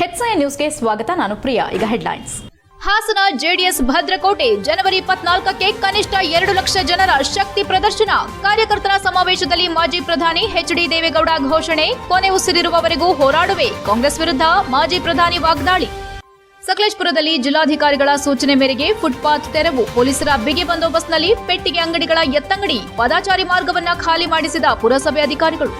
ಹೆಚ್ಐ ನ್ಯೂಸ್ಗೆ ಸ್ವಾಗತ, ನಾನು ಪ್ರಿಯಾ. ಈಗ ಹೆಡ್ಲೈನ್ಸ್ ಹಾಸನ ಜೆಡಿಎಸ್ ಭದ್ರಕೋಟೆ ಜನವರಿ ಇಪ್ಪತ್ನಾಲ್ಕಕ್ಕೆ ಕನಿಷ್ಠ ಎರಡು ಲಕ್ಷ ಜನರ ಶಕ್ತಿ ಪ್ರದರ್ಶನ. ಕಾರ್ಯಕರ್ತರ ಸಮಾವೇಶದಲ್ಲಿ ಮಾಜಿ ಪ್ರಧಾನಿ ಎಚ್ಡಿ ದೇವೇಗೌಡ ಘೋಷಣೆ. ಕೊನೆ ಉಸಿರಿರುವವರೆಗೂ ಹೋರಾಡುವೆ. ಕಾಂಗ್ರೆಸ್ ವಿರುದ್ಧ ಮಾಜಿ ಪ್ರಧಾನಿ ವಾಗ್ದಾಳಿ. ಸಕಲೇಶ್ಪುರದಲ್ಲಿ ಜಿಲ್ಲಾಧಿಕಾರಿಗಳ ಸೂಚನೆ ಮೇರೆಗೆ ಫುಟ್ಪಾತ್ ತೆರವು. ಪೊಲೀಸರ ಬಿಗಿ ಬಂದೋಬಸ್ತ್ನಲ್ಲಿ ಪೆಟ್ಟಿಗೆ ಅಂಗಡಿಗಳ ಎತ್ತಂಗಡಿ ಪದಾಚಾರಿ ಮಾರ್ಗವನ್ನ ಖಾಲಿ ಮಾಡಿಸಿದ ಪುರಸಭೆ ಅಧಿಕಾರಿಗಳು.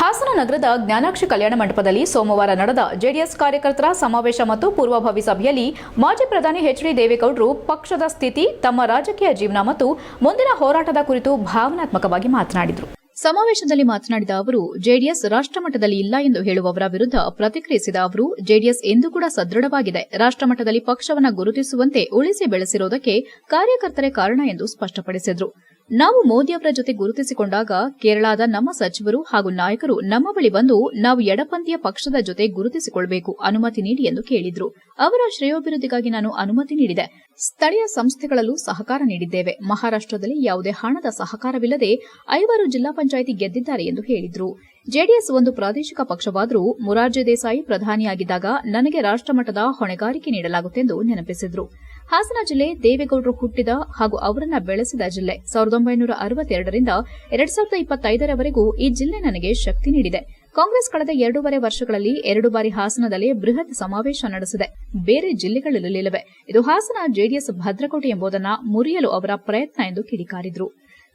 ಹಾಸನ ನಗರದ ಜ್ಞಾನಾಕ್ಷಿ ಕಲ್ಯಾಣ ಮಂಟಪದಲ್ಲಿ ಸೋಮವಾರ ನಡೆದ ಜೆಡಿಎಸ್ ಕಾರ್ಯಕರ್ತರ ಸಮಾವೇಶ ಮತ್ತು ಪೂರ್ವಭಾವಿ ಸಭೆಯಲ್ಲಿ ಮಾಜಿ ಪ್ರಧಾನಿ ಎಚ್ ಡಿ ದೇವೇಗೌಡರು ಪಕ್ಷದ ಸ್ಥಿತಿ, ತಮ್ಮ ರಾಜಕೀಯ ಜೀವನ ಮತ್ತು ಮುಂದಿನ ಹೋರಾಟದ ಕುರಿತು ಭಾವನಾತ್ಮಕವಾಗಿ ಮಾತನಾಡಿದರು. ಸಮಾವೇಶದಲ್ಲಿ ಮಾತನಾಡಿದ ಅವರು, ಜೆಡಿಎಸ್ ರಾಷ್ಟಮಟ್ಟದಲ್ಲಿ ಇಲ್ಲ ಎಂದು ಹೇಳುವವರ ವಿರುದ್ಧ ಪ್ರತಿಕ್ರಿಯಿಸಿದ ಅವರು, ಜೆಡಿಎಸ್ ಎಂದೂ ಕೂಡ ಸದೃಢವಾಗಿದೆ. ರಾಷ್ಟಮಟ್ಟದಲ್ಲಿ ಪಕ್ಷವನ್ನ ಗುರುತಿಸುವಂತೆ ಉಳಿಸಿ ಬೆಳೆಸಿರುವುದಕ್ಕೆ ಕಾರ್ಯಕರ್ತರೇ ಕಾರಣ ಎಂದು ಸ್ಪಷ್ಟಪಡಿಸಿದರು. ನಾವು ಮೋದಿ ಅವರ ಜೊತೆ ಗುರುತಿಸಿಕೊಂಡಾಗ ಕೇರಳದ ನಮ್ಮ ಸಚಿವರು ಹಾಗೂ ನಾಯಕರು ನಮ್ಮ ಬಳಿ ಬಂದು ನಾವು ಎಡಪಂಥೀಯ ಪಕ್ಷದ ಜೊತೆ ಗುರುತಿಸಿಕೊಳ್ಳಬೇಕು ಅನುಮತಿ ನೀಡಿ ಎಂದು ಕೇಳಿದ್ರು. ಅವರ ಶ್ರೇಯೋಭಿವೃದ್ಧಿಗಾಗಿ ನಾನು ಅನುಮತಿ ನೀಡಿದೆ. ಸ್ಥಳೀಯ ಸಂಸ್ಥೆಗಳಲ್ಲೂ ಸಹಕಾರ ನೀಡಿದ್ದೇವೆ. ಮಹಾರಾಷ್ಟದಲ್ಲಿ ಯಾವುದೇ ಹಣದ ಸಹಕಾರವಿಲ್ಲದೆ ಐವರು ಜಿಲ್ಲಾ ಪಂಚಾಯಿತಿ ಗೆದ್ದಿದ್ದಾರೆ ಎಂದು ಹೇಳಿದ್ರು. ಜೆಡಿಎಸ್ ಒಂದು ಪ್ರಾದೇಶಿಕ ಪಕ್ಷವಾದರೂ ಮುರಾರ್ಜಿ ದೇಸಾಯಿ ಪ್ರಧಾನಿಯಾಗಿದ್ದಾಗ ನನಗೆ ರಾಷ್ಟ್ರಮಟ್ಟದ ಹೊಣೆಗಾರಿಕೆ ನೀಡಲಾಗುತ್ತೆಂದು ನೆನಪಿಸಿದ್ರು. ಹಾಸನ ಜಿಲ್ಲೆ ದೇವೇಗೌಡರು ಹುಟ್ಟಿದ ಹಾಗೂ ಅವರನ್ನ ಬೆಳೆಸಿದ ಜಿಲ್ಲೆ. ಸಾವಿರದ ಒಂಬೈನೂರ ಅರವತ್ತೆರಡರಿಂದ ಎರಡ್ ಸಾವಿರದ ಇಪ್ಪತ್ತೈದರವರೆಗೂ ಈ ಜಿಲ್ಲೆ ನನಗೆ ಶಕ್ತಿ ನೀಡಿದೆ. ಕಾಂಗ್ರೆಸ್ ಕಳೆದ ಎರಡೂವರೆ ವರ್ಷಗಳಲ್ಲಿ ಎರಡು ಬಾರಿ ಹಾಸನದಲ್ಲಿ ಬೃಹತ್ ಸಮಾವೇಶ ನಡೆಸಿದೆ. ಬೇರೆ ಜಿಲ್ಲೆಗಳಲ್ಲಿಲ್ಲವೆ. ಇದು ಹಾಸನ ಜೆಡಿಎಸ್ ಭದ್ರಕೋಟೆ ಎಂಬುದನ್ನು ಮುರಿಯಲು ಅವರ ಪ್ರಯತ್ನ ಎಂದು ಕಿಡಿಕಾರಿದ್ರು.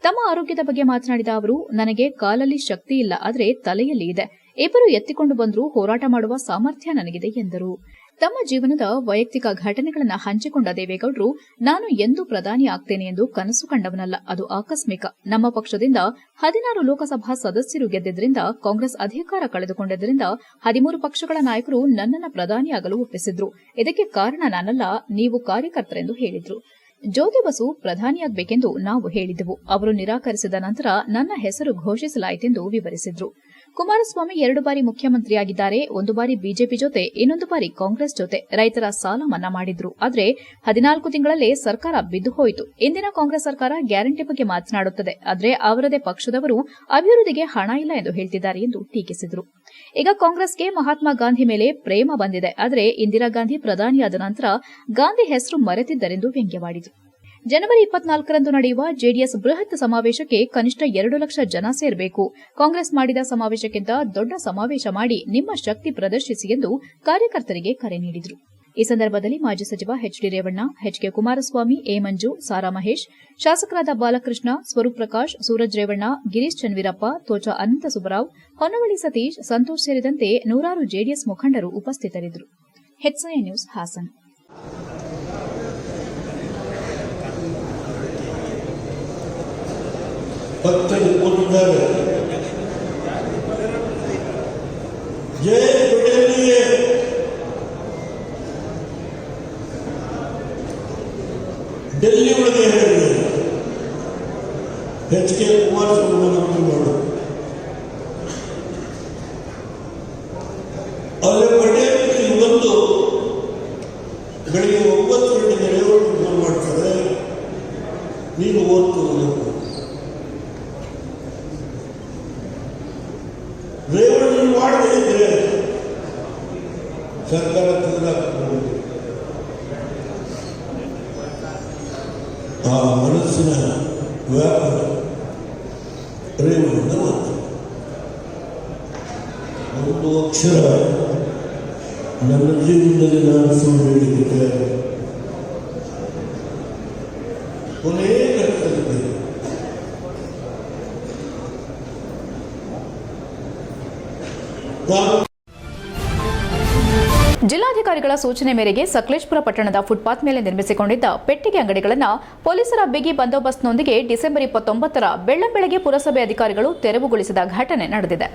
ತಮ್ಮ ಆರೋಗ್ಯದ ಬಗ್ಗೆ ಮಾತನಾಡಿದ ಅವರು, ನನಗೆ ಕಾಲಲ್ಲಿ ಶಕ್ತಿ ಇಲ್ಲ, ಆದರೆ ತಲೆಯಲ್ಲಿ ಇದೆ. ಇಬ್ಬರು ಎತ್ತಿಕೊಂಡು ಬಂದರೂ, ಹೋರಾಟ ಮಾಡುವ ಸಾಮರ್ಥ್ಯ ನನಗಿದೆ ಎಂದರು. ತಮ್ಮ ಜೀವನದ ವೈಯಕ್ತಿಕ ಘಟನೆಗಳನ್ನು ಹಂಚಿಕೊಂಡ ದೇವೇಗೌಡರು, ನಾನು ಎಂದು ಪ್ರಧಾನಿ ಆಗ್ತೇನೆ ಎಂದು ಕನಸು ಕಂಡವನಲ್ಲ, ಅದು ಆಕಸ್ಮಿಕ. ನಮ್ಮ ಪಕ್ಷದಿಂದ ಹದಿನಾರು ಲೋಕಸಭಾ ಸದಸ್ಯರು ಗೆದ್ದಿದ್ದರಿಂದ ಕಾಂಗ್ರೆಸ್ ಅಧಿಕಾರ ಕಳೆದುಕೊಂಡಿದ್ದರಿಂದ ಹದಿಮೂರು ಪಕ್ಷಗಳ ನಾಯಕರು ನನ್ನನ್ನು ಪ್ರಧಾನಿಯಾಗಲು ಒಪ್ಪಿಸಿದ್ರು. ಇದಕ್ಕೆ ಕಾರಣ ನಾನಲ್ಲ, ನೀವು ಕಾರ್ಯಕರ್ತರೆಂದು ಹೇಳಿದ್ರು. ಜ್ಯೋತಿ ಬಸು ಪ್ರಧಾನಿಯಾಗಬೇಕೆಂದು ನಾವು ಹೇಳಿದ್ದೆವು. ಅವರು ನಿರಾಕರಿಸಿದ ನಂತರ ನನ್ನ ಹೆಸರು ಘೋಷಿಸಲಾಯಿತೆಂದು ವಿವರಿಸಿದ್ರು. ಕುಮಾರಸ್ವಾಮಿ ಎರಡು ಬಾರಿ ಮುಖ್ಯಮಂತ್ರಿಯಾಗಿದ್ದಾರೆ, ಒಂದು ಬಾರಿ ಬಿಜೆಪಿ ಜೊತೆ, ಇನ್ನೊಂದು ಬಾರಿ ಕಾಂಗ್ರೆಸ್ ಜೊತೆ. ರೈತರ ಸಾಲ ಮನ್ನಾ ಮಾಡಿದ್ರು. ಆದರೆ ಹದಿನಾಲ್ಕು ತಿಂಗಳಲ್ಲೇ ಸರ್ಕಾರ ಬಿದ್ದು ಹೋಯಿತು. ಇಂದಿನ ಕಾಂಗ್ರೆಸ್ ಸರ್ಕಾರ ಗ್ಯಾರಂಟಿ ಬಗ್ಗೆ ಮಾತನಾಡುತ್ತದೆ. ಆದರೆ ಅವರದೇ ಪಕ್ಷದವರು ಅಭಿವೃದ್ಧಿಗೆ ಹಣ ಇಲ್ಲ ಎಂದು ಹೇಳ್ತಿದ್ದಾರೆ ಎಂದು ಟೀಕಿಸಿದರು. ಈಗ ಕಾಂಗ್ರೆಸ್ಗೆ ಮಹಾತ್ಮ ಗಾಂಧಿ ಮೇಲೆ ಪ್ರೇಮ ಬಂದಿದೆ. ಆದರೆ ಇಂದಿರಾ ಗಾಂಧಿ ಪ್ರಧಾನಿಯಾದ ನಂತರ ಗಾಂಧಿ ಹೆಸರು ಮರೆತಿದ್ದರೆಂದು ವ್ಯಂಗ್ಯವಾಡಿದರು. ಜನವರಿ ಇಪ್ಪತ್ನಾಲ್ಕರಂದು ನಡೆಯುವ ಜೆಡಿಎಸ್ ಬೃಹತ್ ಸಮಾವೇಶಕ್ಕೆ ಕನಿಷ್ಠ ಎರಡು ಲಕ್ಷ ಜನ ಸೇರಬೇಕು. ಕಾಂಗ್ರೆಸ್ ಮಾಡಿದ ಸಮಾವೇಶಕ್ಕಿಂತ ದೊಡ್ಡ ಸಮಾವೇಶ ಮಾಡಿ ನಿಮ್ಮ ಶಕ್ತಿ ಪ್ರದರ್ಶಿಸಿ ಎಂದು ಕಾರ್ಯಕರ್ತರಿಗೆ ಕರೆ ನೀಡಿದರು. ಈ ಸಂದರ್ಭದಲ್ಲಿ ಮಾಜಿ ಸಚಿವ HD Revanna HK Kumaraswamy, A Manju, Sara Mahesh, ಶಾಸಕರಾದ ಬಾಲಕೃಷ್ಣ, ಸ್ವರೂಪ್ ಪ್ರಕಾಶ್, ಸೂರಜ್ ರೇವಣ್ಣ, ಗಿರೀಶ್ ಚನ್ವೀರಪ್ಪ ತೋಚ ಅನಂತ ಸುಬ್ಬರಾವ್ ಹೊನ್ನವಳ್ಳಿ ಸತೀಶ್, ಸಂತೋಷ್ ಸೇರಿದಂತೆ ನೂರಾರು ಜೆಡಿಎಸ್ ಮುಖಂಡರು ಉಪಸ್ಥಿತರಿದ್ದರು. ಹೆಚ್ಐ ನ್ಯೂಸ್ ಹಾಸನ್ ಭಕ್ತರು ಕೂತಿದ್ದಾರೆ ಜಯ ಪಟೇಲ್ಗೆ ಡೆಲ್ಲಿ ಒಳಗೆ ಹೇಳಿದೆ ಎಚ್ ಕೆ ಕುಮಾರಸ್ವಾಮಿ ನಮಗೆ ಮಾಡು ಅಲ್ಲಿ ಪಟೇಲ್ ಇಲ್ಲಿ ಬಂದು ಬೆಳಿಗ್ಗೆ ಒಂಬತ್ತು ಗಂಟೆಗೆ ರೇವಣ್ಣ ಫೋನ್ ಮಾಡ್ತಾರೆ ನೀನು ಓದ್ತಿರಬೇಕು ರೇವಣ್ಣ ಮಾಡದೇ ಇದ್ರೆ ಸರ್ಕಾರ ತೆಗೆದಾಕಬಹುದು ಆ ಮನಸ್ಸಿನ ವ್ಯಾಪಾರ ರೇವಣ್ಣ ಮಾತು ಒಂದು ಅಕ್ಷರ ನನ್ನ ಜೀವನದಲ್ಲಿ ನಾನು ಸುಳ್ಳು ಹೇಳಿದ್ದೆ ಕೊನೆಯ ಘಟ್ಟದಲ್ಲಿ ನಾನು ಜಿಲ್ಲಾಧಿಕಾರಿಗಳ ಸೂಚನೆ ಮೇರೆಗೆ ಸಕಲೇಶ್ಪುರ ಪಟ್ಟಣದ ಫುಟ್ಪಾತ್ ಮೇಲೆ ನಿರ್ಮಿಸಿಕೊಂಡಿದ್ದ ಪೆಟ್ಟಿಗೆ ಅಂಗಡಿಗಳನ್ನು ಪೊಲೀಸರ ಬಿಗಿ ಬಂದೋಬಸ್ತ್ನೊಂದಿಗೆ ಡಿಸೆಂಬರ್ ಇಪ್ಪತ್ತೊಂಬತ್ತರ ಬೆಳ್ಳಂಬೆಳಗ್ಗೆ ಪುರಸಭೆ ಅಧಿಕಾರಿಗಳು ತೆರವುಗೊಳಿಸಿದ ಘಟನೆ ನಡೆದಿದೆ.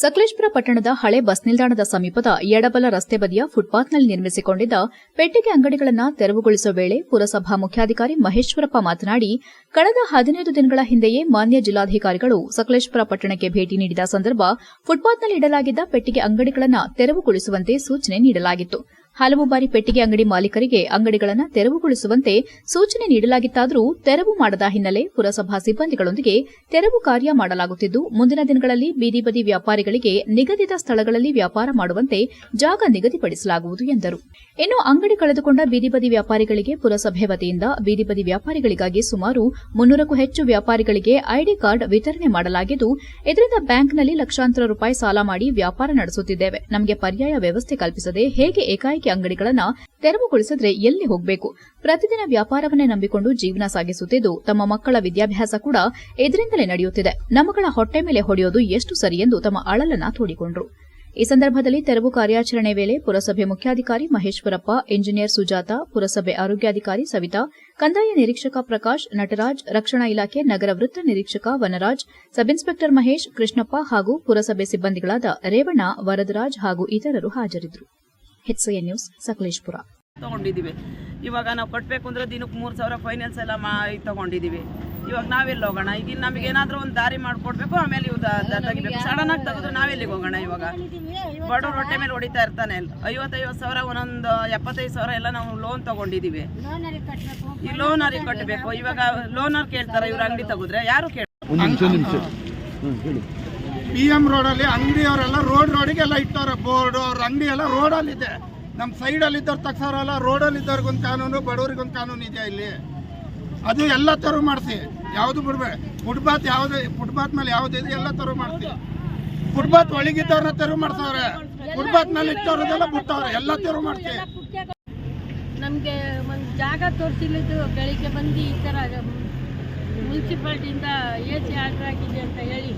ಸಕಲೇಶ್ಪುರ ಪಟ್ಟಣದ ಹಳೆ ಬಸ್ ನಿಲ್ದಾಣದ ಸಮೀಪದ ಎಡಬಲ ರಸ್ತೆ ಬದಿಯ ಫುಟ್ಪಾತ್ನಲ್ಲಿ ನಿರ್ಮಿಸಿಕೊಂಡಿದ್ದ ಪೆಟ್ಟಿಗೆ ಅಂಗಡಿಗಳನ್ನು ತೆರವುಗೊಳಿಸುವ ವೇಳೆ ಪುರಸಭಾ ಮುಖ್ಯಾಧಿಕಾರಿ ಮಹೇಶ್ವರಪ್ಪ ಮಾತನಾಡಿ, ಕಳೆದ ಹದಿನೈದು ದಿನಗಳ ಹಿಂದೆಯೇ ಮಾನ್ಯ ಜಿಲ್ಲಾಧಿಕಾರಿಗಳು ಸಕಲೇಶ್ಪುರ ಪಟ್ಟಣಕ್ಕೆ ಭೇಟಿ ನೀಡಿದ ಸಂದರ್ಭ ಫುಟ್ಪಾತ್ನಲ್ಲಿ ಇಡಲಾಗಿದ್ದ ಪೆಟ್ಟಿಗೆ ಅಂಗಡಿಗಳನ್ನು ತೆರವುಗೊಳಿಸುವಂತೆ ಸೂಚನೆ ನೀಡಲಾಗಿತ್ತು. ಹಲವು ಬಾರಿ ಪೆಟ್ಟಿಗೆ ಅಂಗಡಿ ಮಾಲೀಕರಿಗೆ ಅಂಗಡಿಗಳನ್ನು ತೆರವುಗೊಳಿಸುವಂತೆ ಸೂಚನೆ ನೀಡಲಾಗಿತ್ತಾದರೂ ತೆರವು ಮಾಡದ ಹಿನ್ನೆಲೆ ಪುರಸಭಾ ಸಿಬ್ಬಂದಿಗಳೊಂದಿಗೆ ತೆರವು ಕಾರ್ಯ ಮಾಡಲಾಗುತ್ತಿದ್ದು, ಮುಂದಿನ ದಿನಗಳಲ್ಲಿ ಬೀದಿ ಬದಿ ವ್ಯಾಪಾರಿಗಳಿಗೆ ನಿಗದಿತ ಸ್ಥಳಗಳಲ್ಲಿ ವ್ಯಾಪಾರ ಮಾಡುವಂತೆ ಜಾಗ ನಿಗದಿಪಡಿಸಲಾಗುವುದು ಎಂದರು. ಇನ್ನು ಅಂಗಡಿ ಕಳೆದುಕೊಂಡ ಬೀದಿ ಬದಿ ವ್ಯಾಪಾರಿಗಳಿಗೆ ಪುರಸಭೆ ವತಿಯಿಂದ ಬೀದಿ ಬದಿ ವ್ಯಾಪಾರಿಗಳಿಗಾಗಿ ಸುಮಾರು ಮುನ್ನೂರಕ್ಕೂ ಹೆಚ್ಚು ವ್ಯಾಪಾರಿಗಳಿಗೆ ಐಡಿ ಕಾರ್ಡ್ ವಿತರಣೆ ಮಾಡಲಾಗಿದ್ದು, ಇದರಿಂದ ಬ್ಯಾಂಕ್ನಲ್ಲಿ ಲಕ್ಷಾಂತರ ರೂಪಾಯಿ ಸಾಲ ಮಾಡಿ ವ್ಯಾಪಾರ ನಡೆಸುತ್ತಿದ್ದೇವೆ. ನಮಗೆ ಪರ್ಯಾಯ ವ್ಯವಸ್ಥೆ ಕಲ್ಪಿಸದೆ ಹೇಗೆ ಏಕಾಏಕಿ ಅಂಗಡಿಗಳನ್ನ ತೆರವುಗೊಳಿಸಿದ್ರೆ ಎಲ್ಲಿ ಹೋಗಬೇಕು? ಪ್ರತಿದಿನ ವ್ಯಾಪಾರವನ್ನೇ ನಂಬಿಕೊಂಡು ಜೀವನ ಸಾಗಿಸುತ್ತಿದ್ದು, ತಮ್ಮ ಮಕ್ಕಳ ವಿದ್ಯಾಭ್ಯಾಸ ಕೂಡ ಇದರಿಂದಲೇ ನಡೆಯುತ್ತಿದೆ. ನಮ್ಮಗಳ ಹೊಟ್ಟೆ ಮೇಲೆ ಹೊಡೆಯೋದು ಎಷ್ಟು ಸರಿ ಎಂದು ತಮ್ಮ ಅಳಲನ್ನ ತೋಡಿಕೊಂಡರು. ಈ ಸಂದರ್ಭದಲ್ಲಿ ತೆರವು ಕಾರ್ಯಾಚರಣೆ ವೇಳೆ ಪುರಸಭೆ ಮುಖ್ಯಾಧಿಕಾರಿ ಮಹೇಶ್ವರಪ್ಪ ಇಂಜಿನಿಯರ್ ಸುಜಾತ, ಪುರಸಭೆ ಆರೋಗ್ಯಾಧಿಕಾರಿ ಸವಿತಾ, ಕಂದಾಯ ನಿರೀಕ್ಷಕ ಪ್ರಕಾಶ್, ನಟರಾಜ್, ರಕ್ಷಣಾ ಇಲಾಖೆ ನಗರ ವೃತ್ತ ನಿರೀಕ್ಷಕ ವನರಾಜ್, ಸಬ್ಇನ್ಸ್ಪೆಕ್ಟರ್ ಮಹೇಶ್, ಕೃಷ್ಣಪ್ಪ ಹಾಗೂ ಪುರಸಭೆ ಸಿಬ್ಬಂದಿಗಳಾದ ರೇವಣ್ಣ, ವರದರಾಜ್ ಹಾಗೂ ಇತರರು ಹಾಜರಿದ್ದರು. HCN news Sakleshpur. ತಗೊಂಡಿದ್ದೀವಿ. ಇವಾಗ ನಾವು ಕಟ್ಟಬೇಕು ಅಂದ್ರೆ ದಿನಕ್ಕೆ ಮೂರು ಸಾವಿರ ಫೈನಾನ್ಸ್ ಎಲ್ಲ ಮಾ ತಗೊಂಡಿದ್ದೀವಿ. ಇವಾಗ ನಾವೆಲ್ಲಿ ಹೋಗೋಣ? ಈಗ ನಮಗೆ ಏನಾದರೂ ಒಂದು ದಾರಿ ಮಾಡಿಕೊಡ್ಬೇಕು ಆಮೇಲೆ ಇವು ತೆಗಿಬೇಕು. ಸಡನ್ ಆಗಿ ತೆಗೆದ್ರೆ ನಾವೆಲ್ಲಿಗೆ ಹೋಗೋಣ ಇವಾಗ? ಬಡವ್ರ ಹೊಟ್ಟೆ ಮೇಲೆ ಹೊಡಿತಾ ಇರ್ತಾನೆ ಐವತ್ತೈವತ್ತು ಸಾವಿರ ಒಂದೊಂದು ಎಪ್ಪತ್ತೈದು ಸಾವಿರ ಎಲ್ಲ ನಾವು ಲೋನ್ ತಗೊಂಡಿದೀವಿ ಈ ಲೋನ್ ಅವ್ರಿಗೆ ಕಟ್ಟಬೇಕು ಇವಾಗ ಲೋನ್ ಅವ್ರು ಕೇಳ್ತಾರೆ ಇವ್ರ ಅಂಗಡಿ ತೆಗೆದ್ರೆ. ಯಾರು ಕೇಳ ಪಿ ಎಂ ರೋಡಲ್ಲಿ ಅಂಗಡಿಯವರೆಲ್ಲ ರೋಡ್ ರೋಡಿಗೆಲ್ಲ ಇಟ್ಟವ್ರೆ, ಬೋರ್ಡ್, ಅವ್ರ ಅಂಗಡಿ ಎಲ್ಲ ರೋಡಲ್ಲಿದೆ. ನಮ್ಮ ಸೈಡಲ್ಲಿ ಇದ್ದವ್ರು ತಗ್ಸೋರಲ್ಲ ರೋಡಲ್ಲಿ ಒಂದು ಕಾನೂನು, ಬಡವರಿಗೊಂದು ಕಾನೂನು ಇದೆ ಇಲ್ಲಿ? ಅದು ಎಲ್ಲ ತೆರವು ಮಾಡಿಸಿ. ಯಾವುದು ಬಿಡ್ಬೇಡ ಫುಟ್ಪಾತ್ ಯಾವುದು, ಫುಟ್ಪಾತ್ ಮೇಲೆ ಯಾವ್ದು ಇದೆ ಎಲ್ಲ ತೆರವು ಮಾಡಿಸಿ. ಫುಟ್ಪಾತ್ ಒಳಗಿದ್ದವ್ರನ್ನ ತೆರವು ಮಾಡ್ಸವ್ರೆ. ಫುಟ್ಪಾತ್ ಮೇಲೆ ಇಟ್ಟವ್ರದೆಲ್ಲ ಬಿಟ್ಟವ್ರೆ, ಎಲ್ಲ ತೆರವು ಮಾಡ್ತೀವಿ ನಮಗೆ ಒಂದು ಜಾಗ ತೋರಿಸಿಲ್ಲದ್ದು ಬೆಳಿಗ್ಗೆ ಬಂದು ಈ ಥರ ಮುನ್ಸಿಪಾಲ್ಟಿಯಿಂದ ಎ ಸಿ ಆರ್ಡರ್ ಆಗಿದೆ ಅಂತ ಹೇಳಿ.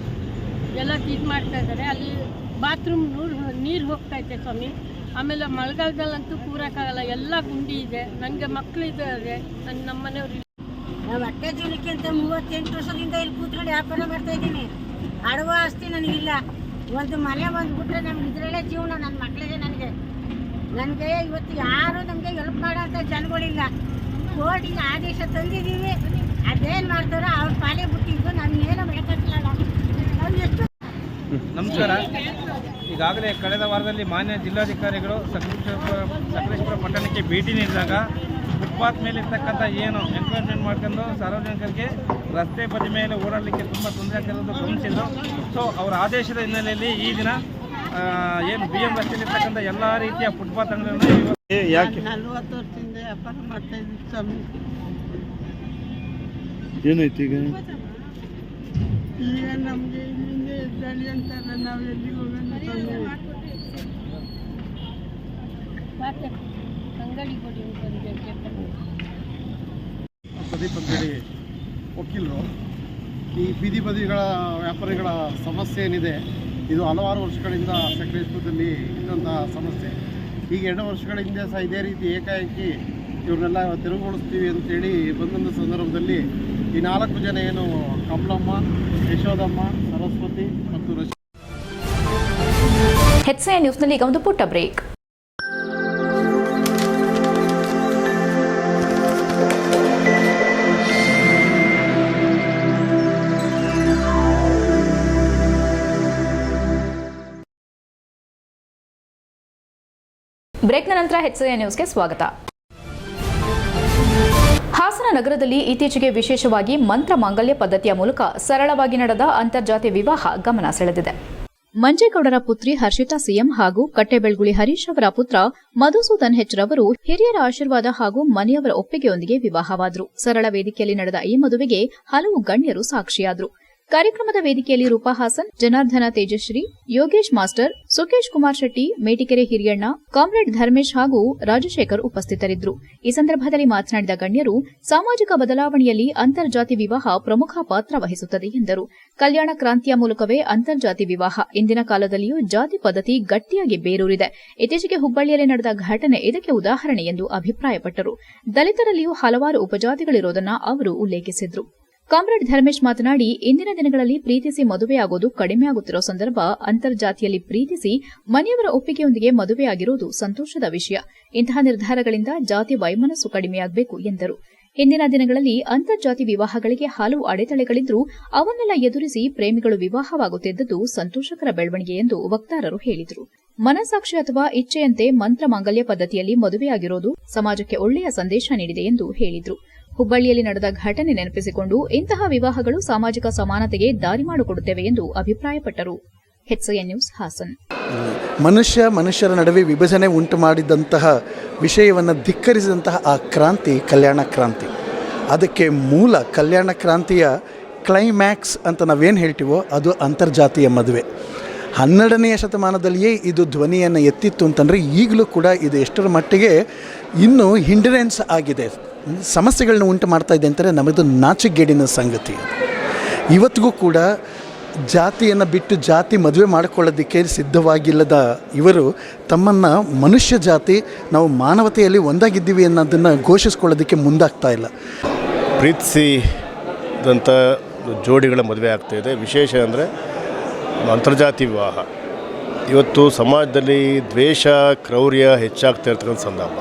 ಎಲ್ಲ ಇದು ಮಾಡ್ತಾ ಇದ್ದಾರೆ. ಅಲ್ಲಿ ಬಾತ್ರೂಮ್ ನೂರು ನೀರು ಇದೆ ಸ್ವಾಮಿ. ಆಮೇಲೆ ಮಳೆಗಾಲದಲ್ಲಂತೂ ಕೂರಕ್ಕಾಗಲ್ಲ. ಎಲ್ಲ ಗುಂಡಿ ಇದೆ. ನನಗೆ ಮಕ್ಕಳು ಇದ್ದಾರೆ. ನನ್ನ ಇಲ್ಲ. ನಾವು ಅಟ್ಟೆ ಜೀವನಕ್ಕೆ ಅಂತ ಮೂವತ್ತೆಂಟು ವರ್ಷದಿಂದ ಇಲ್ಲಿ ಕೂತ್ಕೊಂಡು ವ್ಯಾಪಾರ ಮಾಡ್ತಾ ಇದ್ದೀನಿ. ಅಡುವ ಆಸ್ತಿ ನನಗಿಲ್ಲ. ಒಂದು ಮನೆ ಬಂದ್ಬಿಟ್ರೆ ನಮ್ಗೆ ಇದರಲ್ಲೇ ಜೀವನ ನನ್ನ ಮಕ್ಕಳಿಗೆ ನನಗೆ. ನನಗೆ ಇವತ್ತು ಯಾರು ನಮಗೆ ಹೆಲ್ಪ್ ಮಾಡೋಂಥ ಜನಗಳಿಲ್ಲ. ಕೋರ್ಟಿಗೆ ಆದೇಶ ತಂದಿದ್ದೀವಿ. ಅದೇನು ಮಾಡ್ತಾರೋ ಅವ್ರ ಪಾಲೆ ಬಿಟ್ಟಿದ್ದು. ನಾನು ಏನೋ ಎಷ್ಟು ನಮಸ್ಕಾರ. ಈಗಾಗಲೇ ಕಳೆದ ವಾರದಲ್ಲಿ ಮಾನ್ಯ ಜಿಲ್ಲಾಧಿಕಾರಿಗಳು ಸಕಲೇಶ್ವರ ಸಕಲೇಶ್ವರ ಪಟ್ಟಣಕ್ಕೆ ಭೇಟಿ ನೀಡಿದಾಗ ಫುಟ್ಪಾತ್ ಮೇಲೆ ಇರ್ತಕ್ಕಂಥ ಏನು ಎನ್ಕ್ರೋಚ್ಮೆಂಟ್ ಮಾಡ್ಕೊಂಡು ಸಾರ್ವಜನಿಕರಿಗೆ ರಸ್ತೆ ಬದಿ ಮೇಲೆ ಓಡಾಡಲಿಕ್ಕೆ ತುಂಬ ತೊಂದರೆ ಆಗ್ತಿರೋದು ಗಮನಿಸಿದ್ರು ಸೊ ಅವರ ಆದೇಶದ ಹಿನ್ನೆಲೆಯಲ್ಲಿ ಈ ದಿನ ಏನು ಬಿ ಎಂ ರಸ್ತೆಯಲ್ಲಿ ಇರ್ತಕ್ಕಂಥ ಎಲ್ಲ ರೀತಿಯ ಫುಟ್ಪಾತ್ ಅಂಗಡಿಗಳನ್ನು ಯಾಕೆ? ನಲ್ವತ್ತು ವರ್ಷದಿಂದ ವ್ಯಾಪಾರ ಮಾಡ್ತಾ ಇದ್ದೀವಿ ಸ್ವಾಮಿ. ಏನೈತಿ ಈಗ? ಈಗ ನಮಗೆ ಎದ್ದಾಳಿ ಅಂತಾರೆ ನಾವು ಎಲ್ಲಿಗೆ ಪ್ರದೀಪ್ ಅಂತೇಳಿ ವಕೀಲರು, ಈ ಬೀದಿ ಬದಿಗಳ ವ್ಯಾಪಾರಿಗಳ ಸಮಸ್ಯೆ ಏನಿದೆ, ಇದು ಹಲವಾರು ವರ್ಷಗಳಿಂದ ಸಕಲೇಶ್ಪುರದಲ್ಲಿ ಇದ್ದಂತಹ ಸಮಸ್ಯೆ. ಈಗ ಎರಡು ವರ್ಷಗಳ ಹಿಂದೆ ಸಹ ಇದೇ ರೀತಿ ಏಕಾಏಕಿ ಇವ್ರನ್ನೆಲ್ಲ ತೆರವುಗೊಳಿಸ್ತೀವಿ ಅಂತೇಳಿ ಬಂದಂಥ ಸಂದರ್ಭದಲ್ಲಿ ಈ ನಾಲ್ಕು ಜನ ಏನು ಕಮಲಮ್ಮ, ಯಶೋದಮ್ಮ ಸರಸ್ವತಿ ಮತ್ತು ರಶಿ ಹೆಚ್ಸಿಎನ್ ನ್ಯೂಸ್ನಲ್ಲಿ ಈಗ ಒಂದು ಪುಟ್ಟ ಬ್ರೇಕ್. ಬ್ರೇಕ್ನ ನಂತರ ನ್ಯೂಸ್ ನ್ಯೂಸ್ಗೆ ಸ್ವಾಗತ. ಹಾಸನ ನಗರದಲ್ಲಿ ಇತ್ತೀಚೆಗೆ ವಿಶೇಷವಾಗಿ ಮಂತ್ರ ಮಾಂಗಲ್ಯ ಪದ್ಧತಿಯ ಮೂಲಕ ಸರಳವಾಗಿ ನಡೆದ ಅಂತರ್ಜಾತಿ ವಿವಾಹ ಗಮನ ಸೆಳೆದಿದೆ. ಮಂಜೇಗೌಡರ ಪುತ್ರಿ ಹರ್ಷಿತಾ ಸಿಎಂ ಹಾಗೂ ಕಟ್ಟೆಬೆಳ್ಗುಳಿ ಹರೀಶ್ ಅವರ ಪುತ್ರ ಮಧುಸೂದನ್ ಹೆಚ್ ರವರು ಹಿರಿಯರ ಆಶೀರ್ವಾದ ಹಾಗೂ ಮನೆಯವರ ಒಪ್ಪಿಗೆಯೊಂದಿಗೆ ವಿವಾಹವಾದರು. ಸರಳ ವೇದಿಕೆಯಲ್ಲಿ ನಡೆದ ಈ ಮದುವೆಗೆ ಹಲವು ಗಣ್ಯರು ಸಾಕ್ಷಿಯಾದರು. ಕಾರ್ಯಕ್ರಮದ ವೇದಿಕೆಯಲ್ಲಿ ರೂಪಾ ಹಾಸನ್, ಜನಾರ್ದನ ತೇಜಶ್ರೀ, ಯೋಗೇಶ್ ಮಾಸ್ಟರ್, ಸುಕೇಶ್ ಕುಮಾರ್ ಶೆಟ್ಟಿ, ಮೇಟಿಕೆರೆ ಹಿರಿಯಣ್ಣ, ಕಾಮ್ರೇಡ್ ಧರ್ಮೇಶ್ ಹಾಗೂ ರಾಜಶೇಖರ್ ಉಪಸ್ಥಿತರಿದ್ದರು. ಈ ಸಂದರ್ಭದಲ್ಲಿ ಮಾತನಾಡಿದ ಗಣ್ಯರು, ಸಾಮಾಜಿಕ ಬದಲಾವಣೆಯಲ್ಲಿ ಅಂತರ್ಜಾತಿ ವಿವಾಹ ಪ್ರಮುಖ ಪಾತ್ರ ವಹಿಸುತ್ತದೆ ಎಂದರು. ಕಲ್ಯಾಣ ಕ್ರಾಂತಿಯ ಮೂಲಕವೇ ಅಂತರ್ಜಾತಿ ವಿವಾಹ. ಇಂದಿನ ಕಾಲದಲ್ಲಿಯೂ ಜಾತಿ ಪದ್ಧತಿ ಗಟ್ಟಿಯಾಗಿ ಬೇರೂರಿದೆ. ಇತ್ತೀಚೆಗೆ ಹುಬ್ಬಳ್ಳಿಯಲ್ಲಿ ನಡೆದ ಘಟನೆ ಇದಕ್ಕೆ ಉದಾಹರಣೆ ಎಂದು ಅಭಿಪ್ರಾಯಪಟ್ಟರು. ದಲಿತರಲ್ಲಿಯೂ ಹಲವಾರು ಉಪಜಾತಿಗಳಿರೋದನ್ನ ಅವರು ಉಲ್ಲೇಖಿಸಿದ್ರು. ಕಾಮ್ರೇಡ್ ಧರ್ಮೇಶ್ ಮಾತನಾಡಿ, ಇಂದಿನ ದಿನಗಳಲ್ಲಿ ಪ್ರೀತಿಸಿ ಮದುವೆಯಾಗೋದು ಕಡಿಮೆಯಾಗುತ್ತಿರುವ ಸಂದರ್ಭ ಅಂತರ್ಜಾತಿಯಲ್ಲಿ ಪ್ರೀತಿಸಿ ಮನೆಯವರ ಒಪ್ಪಿಗೆಯೊಂದಿಗೆ ಮದುವೆಯಾಗಿರುವುದು ಸಂತೋಷದ ವಿಷಯ. ಇಂತಹ ನಿರ್ಧಾರಗಳಿಂದ ಜಾತಿ ವೈಮನಸ್ಸು ಕಡಿಮೆಯಾಗಬೇಕು ಎಂದರು. ಇಂದಿನ ದಿನಗಳಲ್ಲಿ ಅಂತರ್ಜಾತಿ ವಿವಾಹಗಳಿಗೆ ಹಲವು ಅಡೆತಡೆಗಳಿದ್ದರೂ ಅವನ್ನೆಲ್ಲ ಎದುರಿಸಿ ಪ್ರೇಮಿಗಳು ವಿವಾಹವಾಗುತ್ತಿದ್ದದ್ದು ಸಂತೋಷಕರ ಬೆಳವಣಿಗೆ ಎಂದು ವಕ್ತಾರರು ಹೇಳಿದರು. ಮನಸಾಕ್ಷಿ ಅಥವಾ ಇಚ್ಛೆಯಂತೆ ಮಂತ್ರ ಮಾಂಗಲ್ಯ ಪದ್ಧತಿಯಲ್ಲಿ ಮದುವೆಯಾಗಿರೋದು ಸಮಾಜಕ್ಕೆ ಒಳ್ಳೆಯ ಸಂದೇಶ ನೀಡಿದೆ ಎಂದು ಹೇಳಿದ್ರು. ಹುಬ್ಬಳ್ಳಿಯಲ್ಲಿ ನಡೆದ ಘಟನೆ ನೆನಪಿಸಿಕೊಂಡು ಇಂತಹ ವಿವಾಹಗಳು ಸಾಮಾಜಿಕ ಸಮಾನತೆಗೆ ದಾರಿ ಮಾಡಿಕೊಡುತ್ತವೆ ಎಂದು ಅಭಿಪ್ರಾಯಪಟ್ಟರು. ನ್ಯೂಸ್ ಹಾಸನ್. ಮನುಷ್ಯ ಮನುಷ್ಯರ ನಡುವೆ ವಿಭಜನೆ ಉಂಟು ಮಾಡಿದಂತಹ ವಿಷಯವನ್ನು ಧಿಕ್ಕರಿಸಿದಂತಹ ಆ ಕ್ರಾಂತಿ, ಕಲ್ಯಾಣ ಕ್ರಾಂತಿ. ಅದಕ್ಕೆ ಮೂಲ ಕಲ್ಯಾಣ ಕ್ರಾಂತಿಯ ಕ್ಲೈಮ್ಯಾಕ್ಸ್ ಅಂತ ನಾವೇನು ಹೇಳ್ತೀವೋ ಅದು ಅಂತರ್ಜಾತೀಯ ಮದುವೆ. ಹನ್ನೆರಡನೆಯ ಶತಮಾನದಲ್ಲಿಯೇ ಇದು ಧ್ವನಿಯನ್ನು ಎತ್ತಿತ್ತು ಅಂತಂದರೆ ಈಗಲೂ ಕೂಡ ಇದು ಎಷ್ಟರ ಮಟ್ಟಿಗೆ ಇನ್ನೂ ಹಿಂಡರೆನ್ಸ್ ಆಗಿದೆ. ಸಮಸ್ಯೆಗಳನ್ನ ಉಂಟು ಮಾಡ್ತಾ ಇದೆ ಅಂತಾರೆ ನಮ್ಮದು ನಾಚಿಗೇಡಿನ ಸಂಗತಿ. ಇವತ್ತಿಗೂ ಕೂಡ ಜಾತಿಯನ್ನು ಬಿಟ್ಟು ಜಾತಿ ಮದುವೆ ಮಾಡಿಕೊಳ್ಳೋದಕ್ಕೆ ಸಿದ್ಧವಾಗಿಲ್ಲದ ಇವರು ತಮ್ಮನ್ನು ಮನುಷ್ಯ ಜಾತಿ, ನಾವು ಮಾನವತೆಯಲ್ಲಿ ಒಂದಾಗಿದ್ದೀವಿ ಅನ್ನೋದನ್ನು ಘೋಷಿಸ್ಕೊಳ್ಳೋದಕ್ಕೆ ಮುಂದಾಗ್ತಾ ಇಲ್ಲ. ಪ್ರೀತಿಸಿದಂಥ ಜೋಡಿಗಳ ಮದುವೆ ಆಗ್ತಾಯಿದೆ ವಿಶೇಷ ಅಂದರೆ ಅಂತರ್ಜಾತಿ ವಿವಾಹ. ಇವತ್ತು ಸಮಾಜದಲ್ಲಿ ದ್ವೇಷ, ಕ್ರೌರ್ಯ ಹೆಚ್ಚಾಗ್ತಾ ಇರ್ತಕ್ಕಂಥ ಸಂದರ್ಭ.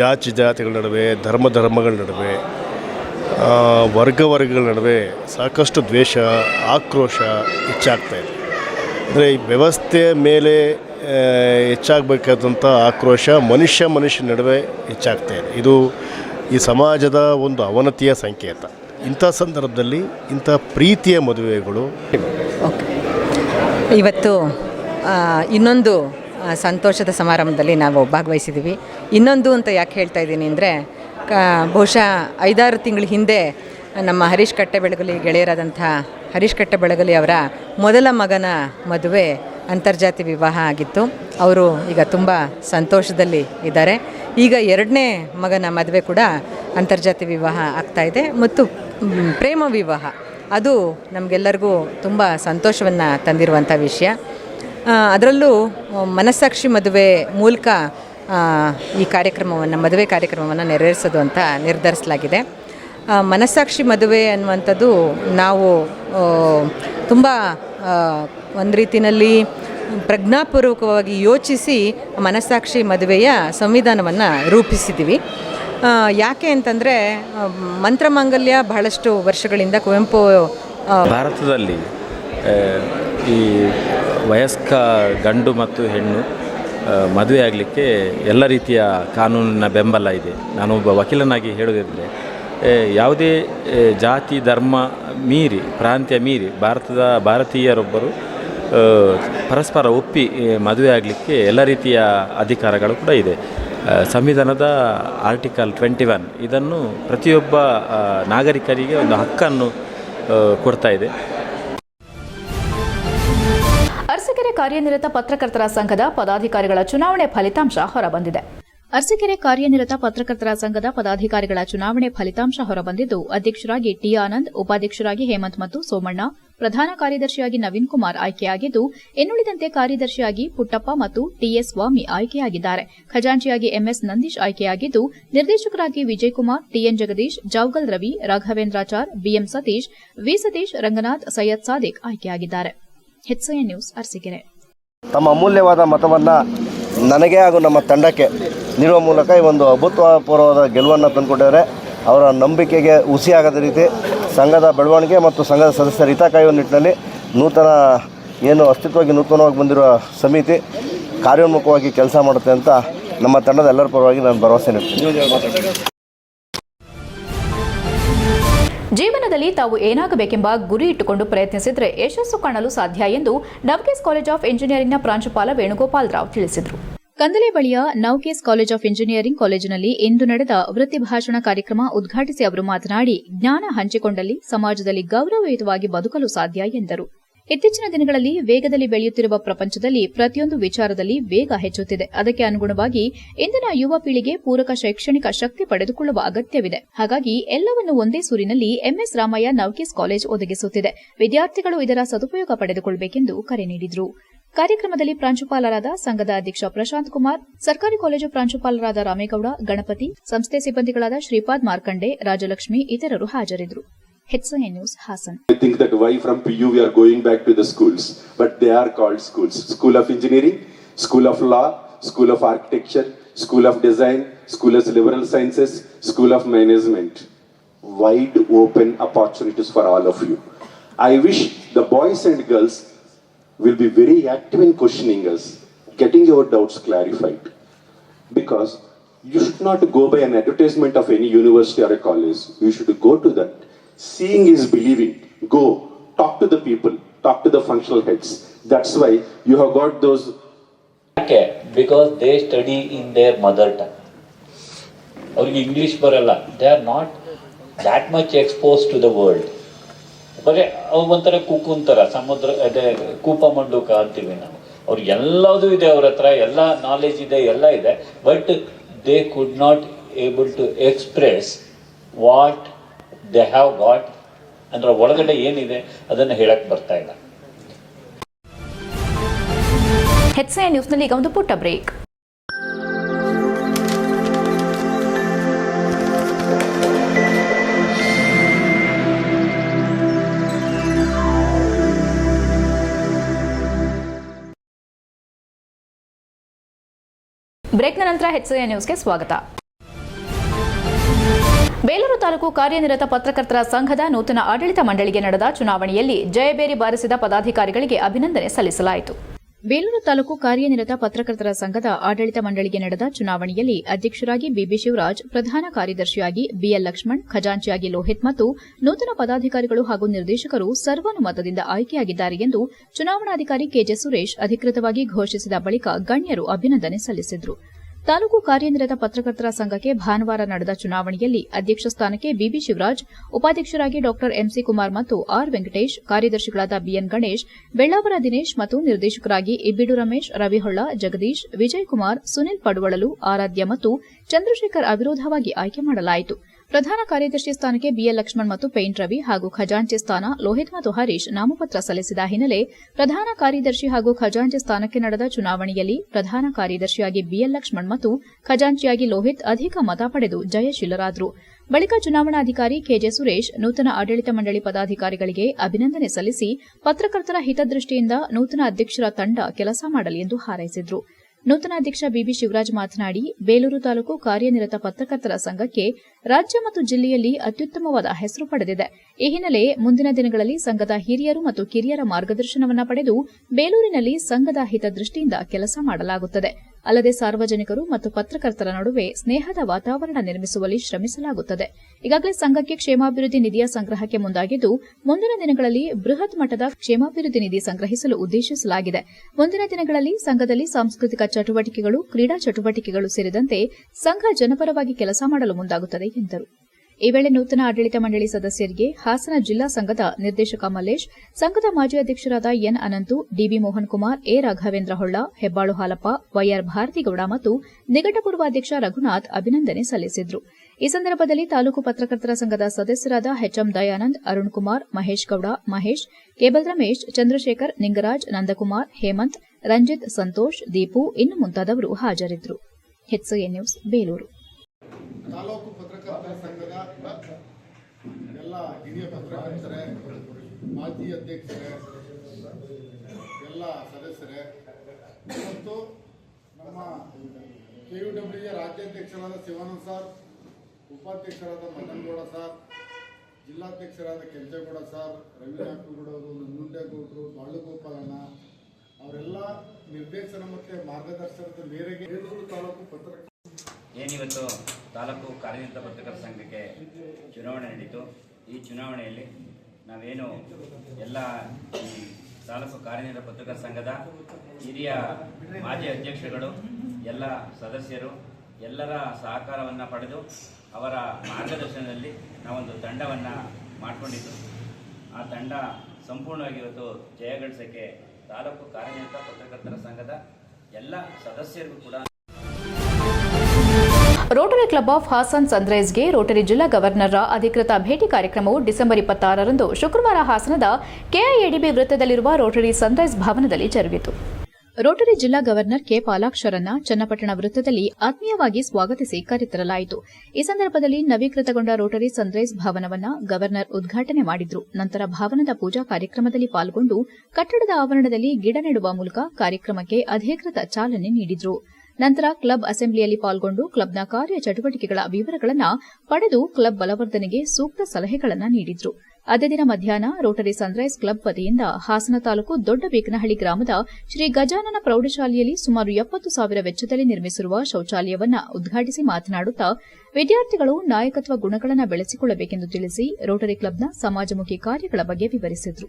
ಜಾತಿ ಜಾತಿಗಳ ನಡುವೆ, ಧರ್ಮ ಧರ್ಮಗಳ ನಡುವೆ ವರ್ಗ ವರ್ಗಗಳ ನಡುವೆ ಸಾಕಷ್ಟು ದ್ವೇಷ, ಆಕ್ರೋಶ ಹೆಚ್ಚಾಗ್ತಾ ಇದೆ. ಅಂದರೆ ಈ ವ್ಯವಸ್ಥೆಯ ಮೇಲೆ ಹೆಚ್ಚಾಗಬೇಕಾದಂಥ ಆಕ್ರೋಶ ಮನುಷ್ಯ ಮನುಷ್ಯ ನಡುವೆ ಹೆಚ್ಚಾಗ್ತಾ ಇದೆ. ಇದು ಈ ಸಮಾಜದ ಒಂದು ಅವನತಿಯ ಸಂಕೇತ. ಇಂಥ ಸಂದರ್ಭದಲ್ಲಿ ಇಂಥ ಪ್ರೀತಿಯ ಮದುವೆಗಳು ಇವತ್ತು ಇನ್ನೊಂದು ಸಂತೋಷದ ಸಮಾರಂಭದಲ್ಲಿ ನಾವು ಭಾಗವಹಿಸಿದ್ದೀವಿ. ಇನ್ನೊಂದು ಅಂತ ಯಾಕೆ ಹೇಳ್ತಾ ಇದ್ದೀನಿ ಅಂದರೆ, ಕ, ಬಹುಶಃ ಐದಾರು ತಿಂಗಳ ಹಿಂದೆ ನಮ್ಮ ಹರೀಶ್ ಕಟ್ಟೆ ಬೆಳಗಲಿ ಗೆಳೆಯರಾದಂಥ ಹರೀಶ್ ಕಟ್ಟೆ ಬೆಳಗಲಿ ಅವರ ಮೊದಲ ಮಗನ ಮದುವೆ ಅಂತರ್ಜಾತಿ ವಿವಾಹ ಆಗಿತ್ತು. ಅವರು ಈಗ ತುಂಬ ಸಂತೋಷದಲ್ಲಿ ಇದ್ದಾರೆ. ಈಗ ಎರಡನೇ ಮಗನ ಮದುವೆ ಕೂಡ ಅಂತರ್ಜಾತಿ ವಿವಾಹ ಆಗ್ತಾಯಿದೆ ಮತ್ತು ಪ್ರೇಮ ವಿವಾಹ. ಅದು ನಮಗೆಲ್ಲರಿಗೂ ತುಂಬ ಸಂತೋಷವನ್ನು ತಂದಿರುವಂಥ ವಿಷಯ. ಅದರಲ್ಲೂ ಮನಸ್ಸಾಕ್ಷಿ ಮದುವೆ ಮೂಲಕ ಈ ಕಾರ್ಯಕ್ರಮವನ್ನು, ಮದುವೆ ಕಾರ್ಯಕ್ರಮವನ್ನು ನೆರವೇರಿಸೋದು ಅಂತ ನಿರ್ಧರಿಸಲಾಗಿದೆ. ಮನಸ್ಸಾಕ್ಷಿ ಮದುವೆ ಅನ್ನುವಂಥದ್ದು ನಾವು ತುಂಬ ಒಂದು ರೀತಿಯಲ್ಲಿ ಪ್ರಜ್ಞಾಪೂರ್ವಕವಾಗಿ ಯೋಚಿಸಿ ಮನಸ್ಸಾಕ್ಷಿ ಮದುವೆಯ ಸಂವಿಧಾನವನ್ನು ರೂಪಿಸಿದ್ದೀವಿ. ಯಾಕೆ ಅಂತಂದರೆ ಮಂತ್ರಮಾಂಗಲ್ಯ ಬಹಳಷ್ಟು ವರ್ಷಗಳಿಂದ ಕುವೆಂಪು ಭಾರತದಲ್ಲಿ ಈ ವಯಸ್ಕ ಗಂಡು ಮತ್ತು ಹೆಣ್ಣು ಮದುವೆ ಆಗಲಿಕ್ಕೆ ಎಲ್ಲ ರೀತಿಯ ಕಾನೂನಿನ ಬೆಂಬಲ ಇದೆ. ನಾನೊಬ್ಬ ವಕೀಲನಾಗಿ ಹೇಳೋದಿದ್ರೆ ಯಾವುದೇ ಜಾತಿ, ಧರ್ಮ ಮೀರಿ, ಪ್ರಾಂತ್ಯ ಮೀರಿ, ಭಾರತದ ಭಾರತೀಯರೊಬ್ಬರು ಪರಸ್ಪರ ಒಪ್ಪಿ ಮದುವೆ ಆಗಲಿಕ್ಕೆ ಎಲ್ಲ ರೀತಿಯ ಅಧಿಕಾರಗಳು ಕೂಡ ಇದೆ. ಸಂವಿಧಾನದ ಆರ್ಟಿಕಲ್ ಟ್ವೆಂಟಿ ಒನ್ ಇದನ್ನು ಪ್ರತಿಯೊಬ್ಬ ನಾಗರಿಕರಿಗೆ ಒಂದು ಹಕ್ಕನ್ನು ಕೊಡ್ತಾ ಇದೆ. ಅರಸೀಕೆರೆ ಕಾರ್ಯನಿರತ ಪತ್ರಕರ್ತರ ಸಂಘದ ಪದಾಧಿಕಾರಿಗಳ ಚುನಾವಣೆ ಫಲಿತಾಂಶ ಹೊರಬಂದಿದೆ. ಅರಸಿಕೆರೆ ಕಾರ್ಯನಿರತ ಪತ್ರಕರ್ತರ ಸಂಘದ ಪದಾಧಿಕಾರಿಗಳ ಚುನಾವಣೆ ಫಲಿತಾಂಶ ಹೊರಬಂದಿದ್ದು, ಅಧ್ಯಕ್ಷರಾಗಿ ಟಿ ಆನಂದ್, ಉಪಾಧ್ಯಕ್ಷರಾಗಿ ಹೇಮಂತ್ ಮತ್ತು ಸೋಮಣ್ಣ, ಪ್ರಧಾನ ಕಾರ್ಯದರ್ಶಿಯಾಗಿ ನವೀನ್ ಕುಮಾರ್ ಆಯ್ಕೆಯಾಗಿದ್ದು, ಇನ್ನುಳಿದಂತೆ ಕಾರ್ಯದರ್ಶಿಯಾಗಿ ಪುಟ್ಟಪ್ಪ ಮತ್ತು ಟಿಎಸ್ ಸ್ವಾಮಿ ಆಯ್ಕೆಯಾಗಿದ್ದಾರೆ. ಖಜಾಂಚಿಯಾಗಿ ಎಂಎಸ್ ನಂದೀಶ್ ಆಯ್ಕೆಯಾಗಿದ್ದು, ನಿರ್ದೇಶಕರಾಗಿ Vijayakumar TN Jagadish, Javagal Ravi, Raghavendrachar BM Satish, V Satish, Ranganath, Syed Sadiq ಆಯ್ಕೆಯಾಗಿದ್ದಾರೆ. ಹೆಚ್ಐಎನ್ ನ್ಯೂಸ್ ಅರಸೀಕೆರೆ ತಮ್ಮ ಅಮೂಲ್ಯವಾದ ಮತವನ್ನು ನನಗೆ ಹಾಗೂ ನಮ್ಮ ತಂಡಕ್ಕೆ ನೀಡುವ ಮೂಲಕ ಈ ಒಂದು ಅಭೂತಪೂರ್ವವಾದ ಗೆಲುವನ್ನು ತಂದುಕೊಟ್ಟಿದ್ದಾರೆ. ಅವರ ನಂಬಿಕೆಗೆ ಹುಸಿಯಾಗದ ರೀತಿ ಸಂಘದ ಬೆಳವಣಿಗೆ ಮತ್ತು ಸಂಘದ ಸದಸ್ಯರ ಹಿತ ಕಾಯುವ ನಿಟ್ಟಿನಲ್ಲಿ ನೂತನ ಏನು ಅಸ್ತಿತ್ವವಾಗಿ ನೂತನವಾಗಿ ಬಂದಿರುವ ಸಮಿತಿ ಕಾರ್ಯೋನ್ಮುಖವಾಗಿ ಕೆಲಸ ಮಾಡುತ್ತೆ ಅಂತ ನಮ್ಮ ತಂಡದ ಎಲ್ಲರ ಪರವಾಗಿ ನಾನು ಭರವಸೆ ನೀಡ್ತೀನಿ. ಜೀವನದಲ್ಲಿ ತಾವು ಏನಾಗಬೇಕೆಂಬ ಗುರಿ ಇಟ್ಟುಕೊಂಡು ಪ್ರಯತ್ನಿಸಿದರೆ ಯಶಸ್ಸು ಕಾಣಲು ಸಾಧ್ಯ ಎಂದು ನವಕೇಸ್ ಕಾಲೇಜ್ ಆಫ್ ಇಂಜಿನಿಯರಿಂಗ್ನ ಪ್ರಾಂಶುಪಾಲ ವೇಣುಗೋಪಾಲ್ ರಾವ್ ತಿಳಿಸಿದರು. ಕಂದಲೆ ಬಳಿಯ ನೌಕೇಸ್ ಕಾಲೇಜ್ ಆಫ್ ಇಂಜಿನಿಯರಿಂಗ್ ಕಾಲೇಜಿನಲ್ಲಿ ಇಂದು ನಡೆದ ವೃತ್ತಿ ಭಾಷಣ ಕಾರ್ಯಕ್ರಮ ಉದ್ಘಾಟಿಸಿ ಅವರು ಮಾತನಾಡಿ, ಜ್ಞಾನ ಹಂಚಿಕೊಂಡಲ್ಲಿ ಸಮಾಜದಲ್ಲಿ ಗೌರವಯುತವಾಗಿ ಬದುಕಲು ಸಾಧ್ಯ ಎಂದರು. ಇತ್ತೀಚಿನ ದಿನಗಳಲ್ಲಿ ವೇಗದಲ್ಲಿ ಬೆಳೆಯುತ್ತಿರುವ ಪ್ರಪಂಚದಲ್ಲಿ ಪ್ರತಿಯೊಂದು ವಿಚಾರದಲ್ಲಿ ವೇಗ ಹೆಚ್ಚುತ್ತಿದೆ. ಅದಕ್ಕೆ ಅನುಗುಣವಾಗಿ ಇಂದಿನ ಯುವ ಪೀಳಿಗೆ ಪೂರಕ ಶೈಕ್ಷಣಿಕ ಶಕ್ತಿ ಪಡೆದುಕೊಳ್ಳುವ ಅಗತ್ಯವಿದೆ. ಹಾಗಾಗಿ ಎಲ್ಲವನ್ನು ಒಂದೇ ಸೂರಿನಲ್ಲಿ ಎಂಎಸ್ ರಾಮಯ್ಯ ನವಕೀಸ್ ಕಾಲೇಜ್ ಒದಗಿಸುತ್ತಿದೆ. ವಿದ್ಯಾರ್ಥಿಗಳು ಇದರ ಸದುಪಯೋಗ ಪಡೆದುಕೊಳ್ಳಬೇಕೆಂದು ಕರೆ ನೀಡಿದರು. ಕಾರ್ಯಕ್ರಮದಲ್ಲಿ ಪ್ರಾಂಶುಪಾಲರಾದ ಸಂಘದ ಅಧ್ಯಕ್ಷ ಪ್ರಶಾಂತ್ ಕುಮಾರ್, ಸರ್ಕಾರಿ ಕಾಲೇಜು ಪ್ರಾಂಶುಪಾಲರಾದ ರಾಮೇಗೌಡ, ಗಣಪತಿ, ಸಂಸ್ಥೆ ಸಿಬ್ಬಂದಿಗಳಾದ ಶ್ರೀಪಾದ್ ಮಾರ್ಕಂಡೆ, ರಾಜಲಕ್ಷ್ಮಿ, ಇತರರು ಹಾಜರಿದ್ದರು. Headline News, Hassan. I think that why from PU we are going back to the schools, but they are called schools. School of Engineering, School of Law, School of Architecture, School of Design, School of Liberal Sciences, School of Management. Wide open opportunities for all of you. I wish the boys and girls will be very active in questioning us, getting your doubts clarified. Because you should not go by an advertisement of any university or a college. You should go to that Seeing is believing. Go, talk to the people, talk to the functional heads. That's why you have got those ಯಾಕೆ? Because they study in their mother tongue ಅವ್ರಿಗೆ English ಬರಲ್ಲ. They are not that much expose to the world ಬರೀ ಅವ್ರು ಒಂಥರ ಕುಕ್ಕುಂತರ ಸಮುದ್ರ ಅದೇ ಕೂಪ ಮಂಡುಕ ಅಂತೀವಿ ನಾವು. ಅವ್ರಿಗೆ ಎಲ್ಲದೂ ಇದೆ ಅವ್ರ ಹತ್ರ. ಎಲ್ಲ ನಾಲೆಜ್ ಇದೆ ಎಲ್ಲ ಇದೆ. But they could not able to express what they have got ಅಂದ್ರೆ ಒಳಗಡೆ ಏನಿದೆ, ಅದನ್ನು ಹೇಳಕ್ ಬರ್ತಾ ಇಲ್ಲ. ಹೆಚ್ಎ ನ್ಯೂಸ್ನಲ್ಲಿ ಈಗ ಒಂದು ಪುಟ್ಟ ಬ್ರೇಕ್. ಬ್ರೇಕ್ನ ನಂತರ ಹೆಚ್ಎ ನ್ಯೂಸ್ಗೆ ಸ್ವಾಗತ. ಬೇಲೂರು ತಾಲೂಕು ಕಾರ್ಯನಿರತ ಪತ್ರಕರ್ತರ ಸಂಘದ ನೂತನ ಆಡಳಿತ ಮಂಡಳಿಗೆ ನಡೆದ ಚುನಾವಣೆಯಲ್ಲಿ ಜಯಬೇರಿ ಬಾರಿಸಿದ ಪದಾಧಿಕಾರಿಗಳಿಗೆ ಅಭಿನಂದನೆ ಸಲ್ಲಿಸಲಾಯಿತು. ಬೇಲೂರು ತಾಲೂಕು ಕಾರ್ಯನಿರತ ಪತ್ರಕರ್ತರ ಸಂಘದ ಆಡಳಿತ ಮಂಡಳಿಗೆ ನಡೆದ ಚುನಾವಣೆಯಲ್ಲಿ ಅಧ್ಯಕ್ಷರಾಗಿ ಬಿಬಿ ಶಿವರಾಜ್, ಪ್ರಧಾನ ಕಾರ್ಯದರ್ಶಿಯಾಗಿ ಬಿಎಲ್ ಲಕ್ಷ್ಮಣ್, ಖಜಾಂಚಿಯಾಗಿ ಲೋಹಿತ್ ಮತ್ತು ನೂತನ ಪದಾಧಿಕಾರಿಗಳು ಹಾಗೂ ನಿರ್ದೇಶಕರು ಸರ್ವಾನುಮತದಿಂದ ಆಯ್ಕೆಯಾಗಿದ್ದಾರೆ ಎಂದು ಚುನಾವಣಾಧಿಕಾರಿ ಕೆಜೆ ಸುರೇಶ್ ಅಧಿಕೃತವಾಗಿ ಘೋಷಿಸಿದ ಬಳಿಕ ಗಣ್ಯರು ಅಭಿನಂದನೆ ಸಲ್ಲಿಸಿದರು. ತಾಲೂಕು ಕಾರ್ಯನಿರತ ಪತ್ರಕರ್ತರ ಸಂಘಕ್ಕೆ ಭಾನುವಾರ ನಡೆದ ಚುನಾವಣೆಯಲ್ಲಿ ಅಧ್ಯಕ್ಷ ಸ್ಥಾನಕ್ಕೆ ಬಿಬಿ ಶಿವರಾಜ್, ಉಪಾಧ್ಯಕ್ಷರಾಗಿ ಡಾ ಎಂಸಿ ಕುಮಾರ್ ಮತ್ತು ಆರ್ ವೆಂಕಟೇಶ್, ಕಾರ್ಯದರ್ಶಿಗಳಾದ ಬಿಎನ್ ಗಣೇಶ್, ಬೆಳ್ಳಾವರ ದಿನೇಶ್ ಮತ್ತು ನಿರ್ದೇಶಕರಾಗಿ ಇಬ್ಬಿಡು ರಮೇಶ್, ರವಿಹೊಳ್ಳ, ಜಗದೀಶ್, ವಿಜಯ್ ಕುಮಾರ್, ಸುನಿಲ್ ಪಡುವಳಲು, ಆರಾಧ್ಯ ಮತ್ತು ಚಂದ್ರಶೇಖರ್ ಅವಿರೋಧವಾಗಿ ಆಯ್ಕೆ ಮಾಡಲಾಯಿತು. ಪ್ರಧಾನ ಕಾರ್ಯದರ್ಶಿ ಸ್ಥಾನಕ್ಕೆ ಬಿಎಲ್ ಲಕ್ಷ್ಮಣ್ ಮತ್ತು ಪೇಂಟ್ ರವಿ ಹಾಗೂ ಖಜಾಂಚಿ ಸ್ಥಾನ ಲೋಹಿತ್ ಮತ್ತು ಹರೀಶ್ ನಾಮಪತ್ರ ಸಲ್ಲಿಸಿದ ಹಿನ್ನೆಲೆ ಪ್ರಧಾನ ಕಾರ್ಯದರ್ಶಿ ಹಾಗೂ ಖಜಾಂಚಿ ಸ್ಥಾನಕ್ಕೆ ನಡೆದ ಚುನಾವಣೆಯಲ್ಲಿ ಪ್ರಧಾನ ಕಾರ್ಯದರ್ಶಿಯಾಗಿ ಬಿಎಲ್ ಲಕ್ಷ್ಮಣ್ ಮತ್ತು ಖಜಾಂಚಿಯಾಗಿ ಲೋಹಿತ್ ಅಧಿಕ ಮತ ಪಡೆದು ಜಯಶೀಲರಾದರು. ಬಳಿಕ ಚುನಾವಣಾಧಿಕಾರಿ ಕೆಜೆ ಸುರೇಶ್ ನೂತನ ಆಡಳಿತ ಮಂಡಳಿ ಪದಾಧಿಕಾರಿಗಳಿಗೆ ಅಭಿನಂದನೆ ಸಲ್ಲಿಸಿ ಪತ್ರಕರ್ತರ ಹಿತದೃಷ್ಟಿಯಿಂದ ನೂತನ ಅಧ್ಯಕ್ಷರ ತಂಡ ಕೆಲಸ ಮಾಡಲಿ ಎಂದು ಹಾರೈಸಿದರು. ನೂತನ ಅಧ್ಯಕ್ಷ ಬಿಬಿ ಶಿವರಾಜ್ ಮಾತನಾಡಿ, ಬೇಲೂರು ತಾಲೂಕು ಕಾರ್ಯನಿರತ ಪತ್ರಕರ್ತರ ಸಂಘಕ್ಕೆ ರಾಜ್ಯ ಮತ್ತು ಜಿಲ್ಲೆಯಲ್ಲಿ ಅತ್ಯುತ್ತಮವಾದ ಹೆಸರು ಪಡೆದಿದೆ. ಈ ಹಿನ್ನೆಲೆ ಮುಂದಿನ ದಿನಗಳಲ್ಲಿ ಸಂಘದ ಹಿರಿಯರು ಮತ್ತು ಕಿರಿಯರ ಮಾರ್ಗದರ್ಶನವನ್ನು ಪಡೆದು ಬೇಲೂರಿನಲ್ಲಿ ಸಂಘದ ಹಿತದೃಷ್ಟಿಯಿಂದ ಕೆಲಸ ಮಾಡಲಾಗುತ್ತದೆ. ಅಲ್ಲದೆ ಸಾರ್ವಜನಿಕರು ಮತ್ತು ಪತ್ರಕರ್ತರ ನಡುವೆ ಸ್ನೇಹದ ವಾತಾವರಣ ನಿರ್ಮಿಸುವಲ್ಲಿ ಶ್ರಮಿಸಲಾಗುತ್ತದೆ. ಈಗಾಗಲೇ ಸಂಘಕ್ಕೆ ಕ್ಷೇಮಾಭಿವೃದ್ಧಿ ನಿಧಿಯ ಸಂಗ್ರಹಕ್ಕೆ ಮುಂದಾಗಿದ್ದು, ಮುಂದಿನ ದಿನಗಳಲ್ಲಿ ಬೃಹತ್ ಮಟ್ಟದ ಕ್ಷೇಮಾಭಿವೃದ್ಧಿ ನಿಧಿ ಸಂಗ್ರಹಿಸಲು ಉದ್ದೇಶಿಸಲಾಗಿದೆ. ಮುಂದಿನ ದಿನಗಳಲ್ಲಿ ಸಂಘದಲ್ಲಿ ಸಾಂಸ್ಕೃತಿಕ ಚಟುವಟಿಕೆಗಳು, ಕ್ರೀಡಾ ಚಟುವಟಿಕೆಗಳು ಸೇರಿದಂತೆ ಸಂಘ ಜನಪರವಾಗಿ ಕೆಲಸ ಮಾಡಲು ಮುಂದಾಗುತ್ತದೆ ಎಂದರು ಈ ವೇಳೆ ನೂತನ ಆಡಳಿತ ಮಂಡಳಿ ಸದಸ್ಯರಿಗೆ ಹಾಸನ ಜಿಲ್ಲಾ ಸಂಘದ ನಿರ್ದೇಶಕ ಮಲ್ಲೇಶ್, ಸಂಘದ ಮಾಜಿ ಅಧ್ಯಕ್ಷರಾದ N Ananthu, DB Mohan Kumar A Raghavendra Holla, Hebbalu Halappa YR Bharathigowda ಮತ್ತು ನಿಕಟಪೂರ್ವ ಅಧ್ಯಕ್ಷ ರಘುನಾಥ್ ಅಭಿನಂದನೆ ಸಲ್ಲಿಸಿದರು. ಈ ಸಂದರ್ಭದಲ್ಲಿ ತಾಲೂಕು ಪತ್ರಕರ್ತರ ಸಂಘದ ಸದಸ್ಯರಾದ ಎಚ್ಎಂ ದಯಾನಂದ್, ಅರುಣ್ ಕುಮಾರ್, ಮಹೇಶ್ ಗೌಡ, ಮಹೇಶ್, ಕೇಬಲ್ ರಮೇಶ್, ಚಂದ್ರಶೇಖರ್, ನಿಂಗರಾಜ್, ನಂದಕುಮಾರ್, ಹೇಮಂತ್, ರಂಜಿತ್, ಸಂತೋಷ್, ದೀಪು, ಇನ್ನು ಮುಂತಾದವರು ಹಾಜರಿದ್ದರು. ಪತ್ರಕರ್ತರ ಸಂಘದ ಎಲ್ಲ ಹಿರಿಯ ಪತ್ರಕರ್ತರೇ, ಮಾಜಿ ಅಧ್ಯಕ್ಷರೇ, ಎಲ್ಲ ಸದಸ್ಯರೇ, ಮತ್ತು ನಮ್ಮ ಕೆ ಯು ಡಬ್ಲ್ಯೂ ರಾಜ್ಯಾಧ್ಯಕ್ಷರಾದ ಶಿವಾನಂದ್ ಸರ್ ಉಪಾಧ್ಯಕ್ಷರಾದ ಮದನಗೌಡ ಸರ್ ಜಿಲ್ಲಾಧ್ಯಕ್ಷರಾದ ಕೆಂಚೇಗೌಡ ಸರ್ ರವಿನಾಥಗೌಡರು ನಂಜುಂಡೇಗೌಡರು ಬಾಳುಗೋಪಾಲಣ್ಣ ಅವರೆಲ್ಲ ನಿರ್ದೇಶನ ಮತ್ತು ಮಾರ್ಗದರ್ಶನದ ಮೇರೆಗೆ ತಾಲೂಕು ಪತ್ರಕರ್ತ ಏನಿವತ್ತು? ತಾಲೂಕು ಕಾರ್ಯನಿರತ ಪತ್ರಕರ್ತರ ಸಂಘಕ್ಕೆ ಚುನಾವಣೆ ನಡೀತು. ಈ ಚುನಾವಣೆಯಲ್ಲಿ ನಾವೇನು ಎಲ್ಲ ಈ ತಾಲೂಕು ಕಾರ್ಯನಿರತ ಪತ್ರಕರ್ತರ ಸಂಘದ ಹಿರಿಯ ಮಾಜಿ ಅಧ್ಯಕ್ಷರುಗಳು, ಎಲ್ಲ ಸದಸ್ಯರು, ಎಲ್ಲರ ಸಹಕಾರವನ್ನು ಪಡೆದು ಅವರ ಮಾರ್ಗದರ್ಶನದಲ್ಲಿ ನಾವೊಂದು ತಂಡವನ್ನು ಮಾಡಿಕೊಂಡಿದ್ದು. ಆ ತಂಡ ಸಂಪೂರ್ಣವಾಗಿ ಇವತ್ತು ಜಯಗಳಿಸೋಕ್ಕೆ ತಾಲೂಕು ಕಾರ್ಯನಿರತ ಪತ್ರಕರ್ತರ ಸಂಘದ ಎಲ್ಲ ಸದಸ್ಯರಿಗೂ ಕೂಡ ರೋಟರಿ ಕ್ಲಬ್ ಆಫ್ ಹಾಸನ್ ಸನ್ರೈಸ್ಗೆ ರೋಟರಿ ಜಿಲ್ಲಾ ಗವರ್ನರ್ರ ಅಧಿಕೃತ ಭೇಟಿ ಕಾರ್ಯಕ್ರಮವು ಡಿಸೆಂಬರ್ ಇಪ್ಪತ್ತಾರರಂದು ಶುಕ್ರವಾರ ಹಾಸನದ ಕೆಐಎಡಿಬಿ ವೃತ್ತದಲ್ಲಿರುವ ರೋಟರಿ ಸನ್ರೈಸ್ ಭವನದಲ್ಲಿ ಜರುಗಿತು. ರೋಟರಿ ಜಿಲ್ಲಾ ಗವರ್ನರ್ ಕೆ ಪಾಲಾಕ್ಷರನ್ನ ಚನ್ನಪಟ್ಟಣ ವೃತ್ತದಲ್ಲಿ ಆತ್ಮೀಯವಾಗಿ ಸ್ವಾಗತಿಸಿ ಕರೆತರಲಾಯಿತು. ಈ ಸಂದರ್ಭದಲ್ಲಿ ನವೀಕೃತಗೊಂಡ ರೋಟರಿ ಸನ್ರೈಸ್ ಭವನವನ್ನ ಗವರ್ನರ್ ಉದ್ಘಾಟನೆ ಮಾಡಿದ್ರು. ನಂತರ ಭವನದ ಪೂಜಾ ಕಾರ್ಯಕ್ರಮದಲ್ಲಿ ಪಾಲ್ಗೊಂಡು ಕಟ್ಟಡದ ಆವರಣದಲ್ಲಿ ಗಿಡ ನೆಡುವ ಮೂಲಕ ಕಾರ್ಯಕ್ರಮಕ್ಕೆ ಅಧಿಕೃತ ಚಾಲನೆ ನೀಡಿದ್ರು. ನಂತರ ಕ್ಲಬ್ ಅಸೆಂಬ್ಲಿಯಲ್ಲಿ ಪಾಲ್ಗೊಂಡು ಕ್ಲಬ್ನ ಕಾರ್ಯ ಚಟುವಟಿಕೆಗಳ ವಿವರಗಳನ್ನು ಪಡೆದು ಕ್ಲಬ್ ಬಲವರ್ಧನೆಗೆ ಸೂಕ್ತ ಸಲಹೆಗಳನ್ನು ನೀಡಿದ್ರು. ಅದೇ ದಿನ ಮಧ್ಯಾಹ್ನ ರೋಟರಿ ಸನ್ರೈಸ್ ಕ್ಲಬ್ ವತಿಯಿಂದ ಹಾಸನ ತಾಲೂಕು ದೊಡ್ಡಬೇಕನಹಳ್ಳಿ ಗ್ರಾಮದ ಶ್ರೀ ಗಜಾನನ ಪ್ರೌಢಶಾಲೆಯಲ್ಲಿ ಸುಮಾರು ಎಪ್ಪತ್ತು ಸಾವಿರ ವೆಚ್ಚದಲ್ಲಿ ನಿರ್ಮಿಸಿರುವ ಶೌಚಾಲಯವನ್ನು ಉದ್ಘಾಟಿಸಿ ಮಾತನಾಡುತ್ತಾ, ವಿದ್ಯಾರ್ಥಿಗಳು ನಾಯಕತ್ವ ಗುಣಗಳನ್ನು ಬೆಳೆಸಿಕೊಳ್ಳಬೇಕೆಂದು ತಿಳಿಸಿ ರೋಟರಿ ಕ್ಲಬ್ನ ಸಮಾಜಮುಖಿ ಕಾರ್ಯಗಳ ಬಗ್ಗೆ ವಿವರಿಸಿದರು.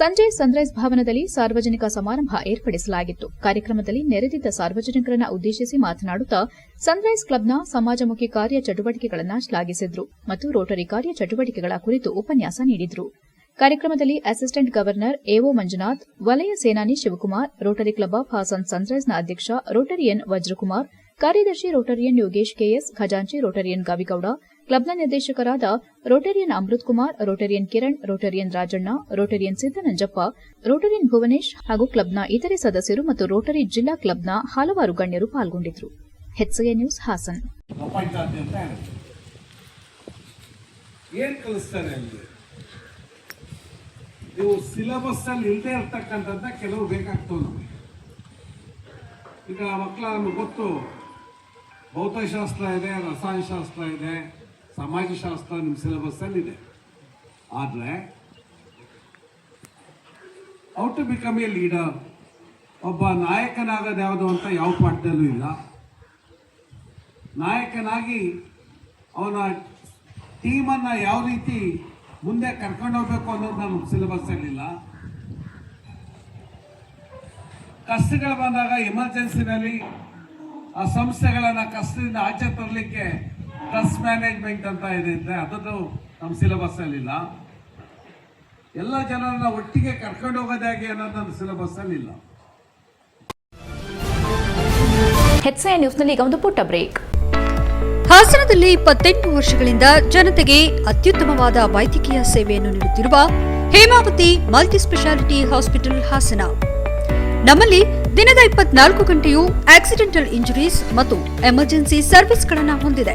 ಸಂಜೆ ಸನ್ರೈಸ್ ಭವನದಲ್ಲಿ ಸಾರ್ವಜನಿಕ ಸಮಾರಂಭ ಏರ್ಪಡಿಸಲಾಗಿತ್ತು. ಕಾರ್ಯಕ್ರಮದಲ್ಲಿ ನೆರೆದಿದ್ದ ಸಾರ್ವಜನಿಕರನ್ನ ಉದ್ದೇಶಿಸಿ ಮಾತನಾಡುತ್ತಾ ಸನ್ರೈಸ್ ಕ್ಲಬ್ನ ಸಮಾಜಮುಖಿ ಕಾರ್ಯ ಚಟುವಟಿಕೆಗಳನ್ನು ಶ್ಲಾಘಿಸಿದ್ರು ಮತ್ತು ರೋಟರಿ ಕಾರ್ಯ ಚಟುವಟಿಕೆಗಳ ಕುರಿತು ಉಪನ್ಯಾಸ ನೀಡಿದ್ರು. ಕಾರ್ಯಕ್ರಮದಲ್ಲಿ ಅಸಿಸ್ಟೆಂಟ್ ಗವರ್ನರ್ ಎಒ ಮಂಜುನಾಥ್, ವಲಯ ಸೇನಾನಿ Shivakumar rotary club of Hassan ಸನ್ರೈಸ್ನ ಅಧ್ಯಕ್ಷ ರೋಟರಿಯನ್ ವಜ್ರಕುಮಾರ್, ಕಾರ್ಯದರ್ಶಿ ರೋಟರಿಯನ್ ಯೋಗೇಶ್ ಕೆಎಸ್ ಖಜಾಂಚಿ ರೋಟರಿಯನ್ ಗವಿಗೌಡ ಕ್ಲಬ್ನ ನಿರ್ದೇಶಕರಾದ Rotarian Amruth Kumar, Rotarian Kiran, Rotarian Rajanna, Rotarian Siddananjappa Rotarian Bhuvanesh ಹಾಗೂ ಕ್ಲಬ್ನ ಇತರೆ ಸದಸ್ಯರು ಮತ್ತು ರೋಟರಿ ಜಿಲ್ಲಾ ಕ್ಲಬ್ನ ಹಲವಾರು ಗಣ್ಯರು ಪಾಲ್ಗೊಂಡಿದ್ದರು ಹೆಚ್ಸಿಎ ನ್ಯೂಸ್ ಹಾಸನ್. ನೀವು ಸಿಲೆಬಸ್ ಅಲ್ಲಿ ಇಲ್ಲದೆ ಇರ್ತಕ್ಕಂಥದ್ದ ಕೆಲವು ಬೇಕಾಗ್ತವೆ ನಮಗೆ. ಈಗ ಮಕ್ಕಳ ಗೊತ್ತು. ಭೌತಶಾಸ್ತ್ರ ಇದೆ, ರಸಾಯನಶಾಸ್ತ್ರ ಇದೆ. ಸಮಾಜಶಾಸ್ತ್ರ ನಿಮ್ಮ ಸಿಲೆಬಸ್ ಅಲ್ಲಿ ಇದೆ ಆದರೆ ಔ ಟು ಬಿಕಮ್ ಎ ಲೀಡರ್ ಒಬ್ಬ ನಾಯಕನಾಗೋದು ಯಾವುದು ಅಂತ ಯಾವ ಪಾಠದಲ್ಲೂ ಇಲ್ಲ. ನಾಯಕನಾಗಿ ಅವನ ಟೀಮನ್ನು ಯಾವ ರೀತಿ ಮುಂದೆ ಕರ್ಕೊಂಡು ಹೋಗ್ಬೇಕು ಅನ್ನೋದು ನಮ್ಮ ಸಿಲೆಬಸ್ ಅಲ್ಲಿಲ್ಲ. ಕಷ್ಟಗಳು ಬಂದಾಗ ಎಮರ್ಜೆನ್ಸಿನಲ್ಲಿ ಆ ಸಂಸ್ಥೆಗಳನ್ನು ಕಷ್ಟದಿಂದ ಆಚೆ ತರಲಿಕ್ಕೆ ಟ್ರಸ್ಟ್ ಮ್ಯಾನೇಜ್ಮೆಂಟ್ ಅಂತ ಇದೆ ಅಂದ್ರೆ ಅದನ್ನು ನಮ್ಮ ಸಿಲೆಬಸ್ ಅಲ್ಲಿಲ್ಲ ಎಲ್ಲ ಜನರನ್ನ ಒಟ್ಟಿಗೆ ಕರ್ಕೊಂಡು ಹೋಗೋದಾಗಿ ಹೇಗೆ ಅನ್ನೋದು ನಮ್ಮ ಸಿಲೆಬಸ್ ಅಲ್ಲಿಲ್ಲ ಹೆಚ್ಸಿಎ ನ್ಯೂಸ್ನಲ್ಲಿ ಈಗ ಒಂದು ಪುಟ್ಟ ಬ್ರೇಕ್ ಹಾಸನದಲ್ಲಿ ಇಪ್ಪತ್ತೆಂಟು ವರ್ಷಗಳಿಂದ ಜನತೆಗೆ ಅತ್ಯುತ್ತಮವಾದ ವೈದ್ಯಕೀಯ ಸೇವೆಯನ್ನು ನೀಡುತ್ತಿರುವ Hemavathi multi speciality hospital Hassan. ನಮ್ಮಲ್ಲಿ ದಿನದ ಇಪ್ಪತ್ನಾಲ್ಕು ಗಂಟೆಯೂ ಆಕ್ಸಿಡೆಂಟಲ್ ಇಂಜುರೀಸ್ ಮತ್ತು ಎಮರ್ಜೆನ್ಸಿ ಸರ್ವಿಸ್ಗಳನ್ನು ಹೊಂದಿದೆ.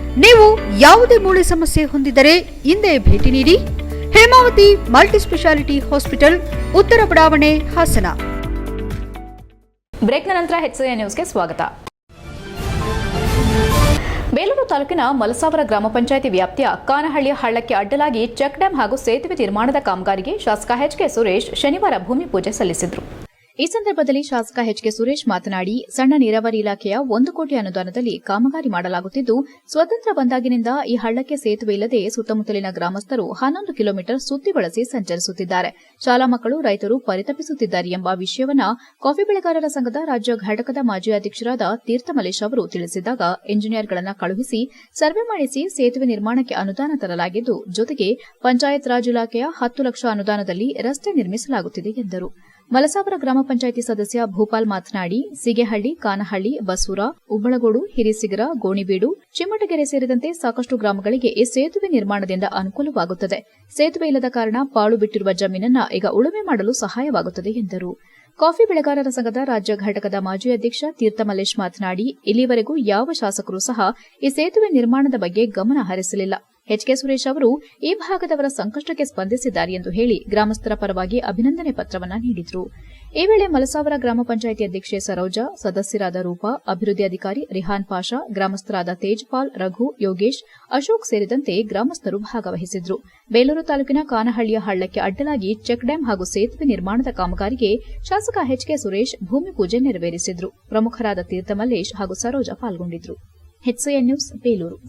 ನೀವು ಯಾವುದೇ ಮೂಳೆ ಸಮಸ್ಯೆ ಹೊಂದಿದರೆ ಹಿಂದೆ ಭೇಟಿ ನೀಡಿ. ಹೇಮಾವತಿ ಮಲ್ಟಿಸ್ಪೆಷಾಲಿಟಿ ಹಾಸ್ಪಿಟಲ್, ಉತ್ತರ ಬಡಾವಣೆ, ಹಾಸನ. ಬ್ರೇಕ್ನ ನಂತರ ಹೆಚ್ಚಿನ ನ್ಯೂಸ್ಗೆ ಸ್ವಾಗತ. ಬೇಲೂರು ತಾಲೂಕಿನ ಮಲಸಾವರ ಗ್ರಾಮ ಪಂಚಾಯಿತಿ ವ್ಯಾಪ್ತಿಯ ಕಾನಹಳ್ಳಿಯ ಹಳ್ಳಕ್ಕೆ ಅಡ್ಡಲಾಗಿ ಚೆಕ್ ಡ್ಯಾಂ ಹಾಗೂ ಸೇತುವೆ ನಿರ್ಮಾಣದ ಕಾಮಗಾರಿಗೆ ಶಾಸಕ ಎಚ್ಕೆ ಸುರೇಶ್ ಶನಿವಾರ ಭೂಮಿ ಪೂಜೆ ಸಲ್ಲಿಸಿದರು. ಈ ಸಂದರ್ಭದಲ್ಲಿ ಶಾಸಕ ಎಚ್ಕೆ ಸುರೇಶ್ ಮಾತನಾಡಿ, ಸಣ್ಣ ನೀರಾವರಿ ಇಲಾಖೆಯ ಒಂದು ಕೋಟಿ ಅನುದಾನದಲ್ಲಿ ಕಾಮಗಾರಿ ಮಾಡಲಾಗುತ್ತಿದ್ದು, ಸ್ವತಂತ್ರ ಬಂದಾಗಿನಿಂದ ಈ ಹಳ್ಳಕ್ಕೆ ಸೇತುವೆ ಇಲ್ಲದೆ ಸುತ್ತಮುತ್ತಲಿನ ಗ್ರಾಮಸ್ಥರು ಹನ್ನೊಂದು ಕಿಲೋಮೀಟರ್ ಸುತ್ತಿ ಬಳಸಿ ಸಂಚರಿಸುತ್ತಿದ್ದಾರೆ. ಶಾಲಾ ಮಕ್ಕಳು, ರೈತರು ಪರಿತಪಿಸುತ್ತಿದ್ದಾರೆ ಎಂಬ ವಿಷಯವನ್ನ ಕಾಫಿ ಬೆಳೆಗಾರರ ಸಂಘದ ರಾಜ್ಯ ಘಟಕದ ಮಾಜಿ ಅಧ್ಯಕ್ಷರಾದ ತೀರ್ಥಮಲೇಶ್ ಅವರು ತಿಳಿಸಿದಾಗ ಇಂಜಿನಿಯರ್ಗಳನ್ನು ಕಳುಹಿಸಿ ಸರ್ವೆ ಮಾಡಿಸಿ ಸೇತುವೆ ನಿರ್ಮಾಣಕ್ಕೆ ಅನುದಾನ ತರಲಾಗಿದ್ದು, ಜೊತೆಗೆ ಪಂಚಾಯತ್ ರಾಜ್ ಇಲಾಖೆಯ ಹತ್ತು ಲಕ್ಷ ಅನುದಾನದಲ್ಲಿ ರಸ್ತೆ ನಿರ್ಮಿಸಲಾಗುತ್ತಿದೆ ಎಂದರು. ಮಲಸಾವರ ಗ್ರಾಮ ಪಂಚಾಯಿತಿ ಸದಸ್ಯ ಭೂಪಾಲ್ ಮಾತನಾಡಿ, ಸಿಗೆಹಳ್ಳಿ, ಕಾನಹಳ್ಳಿ ಬಸೂರ ಉಬ್ಬಳಗೋಡು ಹಿರಿಸಿಗರ, ಗೋಣಿಬೀಡು, ಚಿಮ್ಮಟಗೆರೆ ಸೇರಿದಂತೆ ಸಾಕಷ್ಟು ಗ್ರಾಮಗಳಿಗೆ ಈ ಸೇತುವೆ ನಿರ್ಮಾಣದಿಂದ ಅನುಕೂಲವಾಗುತ್ತದೆ. ಸೇತುವೆ ಇಲ್ಲದ ಕಾರಣ ಪಾಳು ಬಿಟ್ಟಿರುವ ಜಮೀನನ್ನ ಈಗ ಉಳುಮೆ ಮಾಡಲು ಸಹಾಯವಾಗುತ್ತದೆ ಎಂದರು. ಕಾಫಿ ಬೆಳೆಗಾರರ ಸಂಘದ ರಾಜ್ಯ ಘಟಕದ ಮಾಜಿ ಅಧ್ಯಕ್ಷ ತೀರ್ಥಮಲ್ಲೇಶ್ ಮಾತನಾಡಿ, ಇಲ್ಲಿವರೆಗೂ ಯಾವ ಶಾಸಕರೂ ಸಹ ಈ ಸೇತುವೆ ನಿರ್ಮಾಣದ ಬಗ್ಗೆ ಗಮನ ಹರಿಸಲಿಲ್ಲ. ಎಚ್ಕೆ ಸುರೇಶ್ ಅವರು ಈ ಭಾಗದವರ ಸಂಕಷ್ಟಕ್ಕೆ ಸ್ಪಂದಿಸಿದ್ದಾರೆ ಎಂದು ಹೇಳಿ ಗ್ರಾಮಸ್ಥರ ಪರವಾಗಿ ಅಭಿನಂದನೆ ಪತ್ರವನ್ನ ನೀಡಿದರು. ಈ ವೇಳೆ ಮಲಸಾವರ ಗ್ರಾಮ ಪಂಚಾಯಿತಿ ಅಧ್ಯಕ್ಷೆ ಸರೋಜಾ, ಸದಸ್ಯರಾದ ರೂಪಾ, ಅಭಿವೃದ್ಧಿ ಅಧಿಕಾರಿ ರಿಹಾನ್ ಪಾಷಾ, ಗ್ರಾಮಸ್ಥರಾದ ತೇಜ್ಪಾಲ್, ರಘು, ಯೋಗೇಶ್, ಅಶೋಕ್ ಸೇರಿದಂತೆ ಗ್ರಾಮಸ್ಥರು ಭಾಗವಹಿಸಿದ್ರು. ಬೇಲೂರು ತಾಲೂಕಿನ ಕಾನಹಳ್ಳಿಯ ಹಳ್ಳಕ್ಕೆ ಅಡ್ಡಲಾಗಿ ಚೆಕ್ ಡ್ಯಾಂ ಹಾಗೂ ಸೇತುವೆ ನಿರ್ಮಾಣದ ಕಾಮಗಾರಿಗೆ ಶಾಸಕ ಎಚ್ಕೆ ಸುರೇಶ್ ಭೂಮಿ ಪೂಜೆ ನೆರವೇರಿಸಿದ್ರು. ಪ್ರಮುಖರಾದ ತೀರ್ಥಮಲ್ಲೇಶ್ ಹಾಗೂ ಸರೋಜಾ ಪಾಲ್ಗೊಂಡಿದ್ರು. ನ್ಯೂಸ್, ಬೇಲೂರು.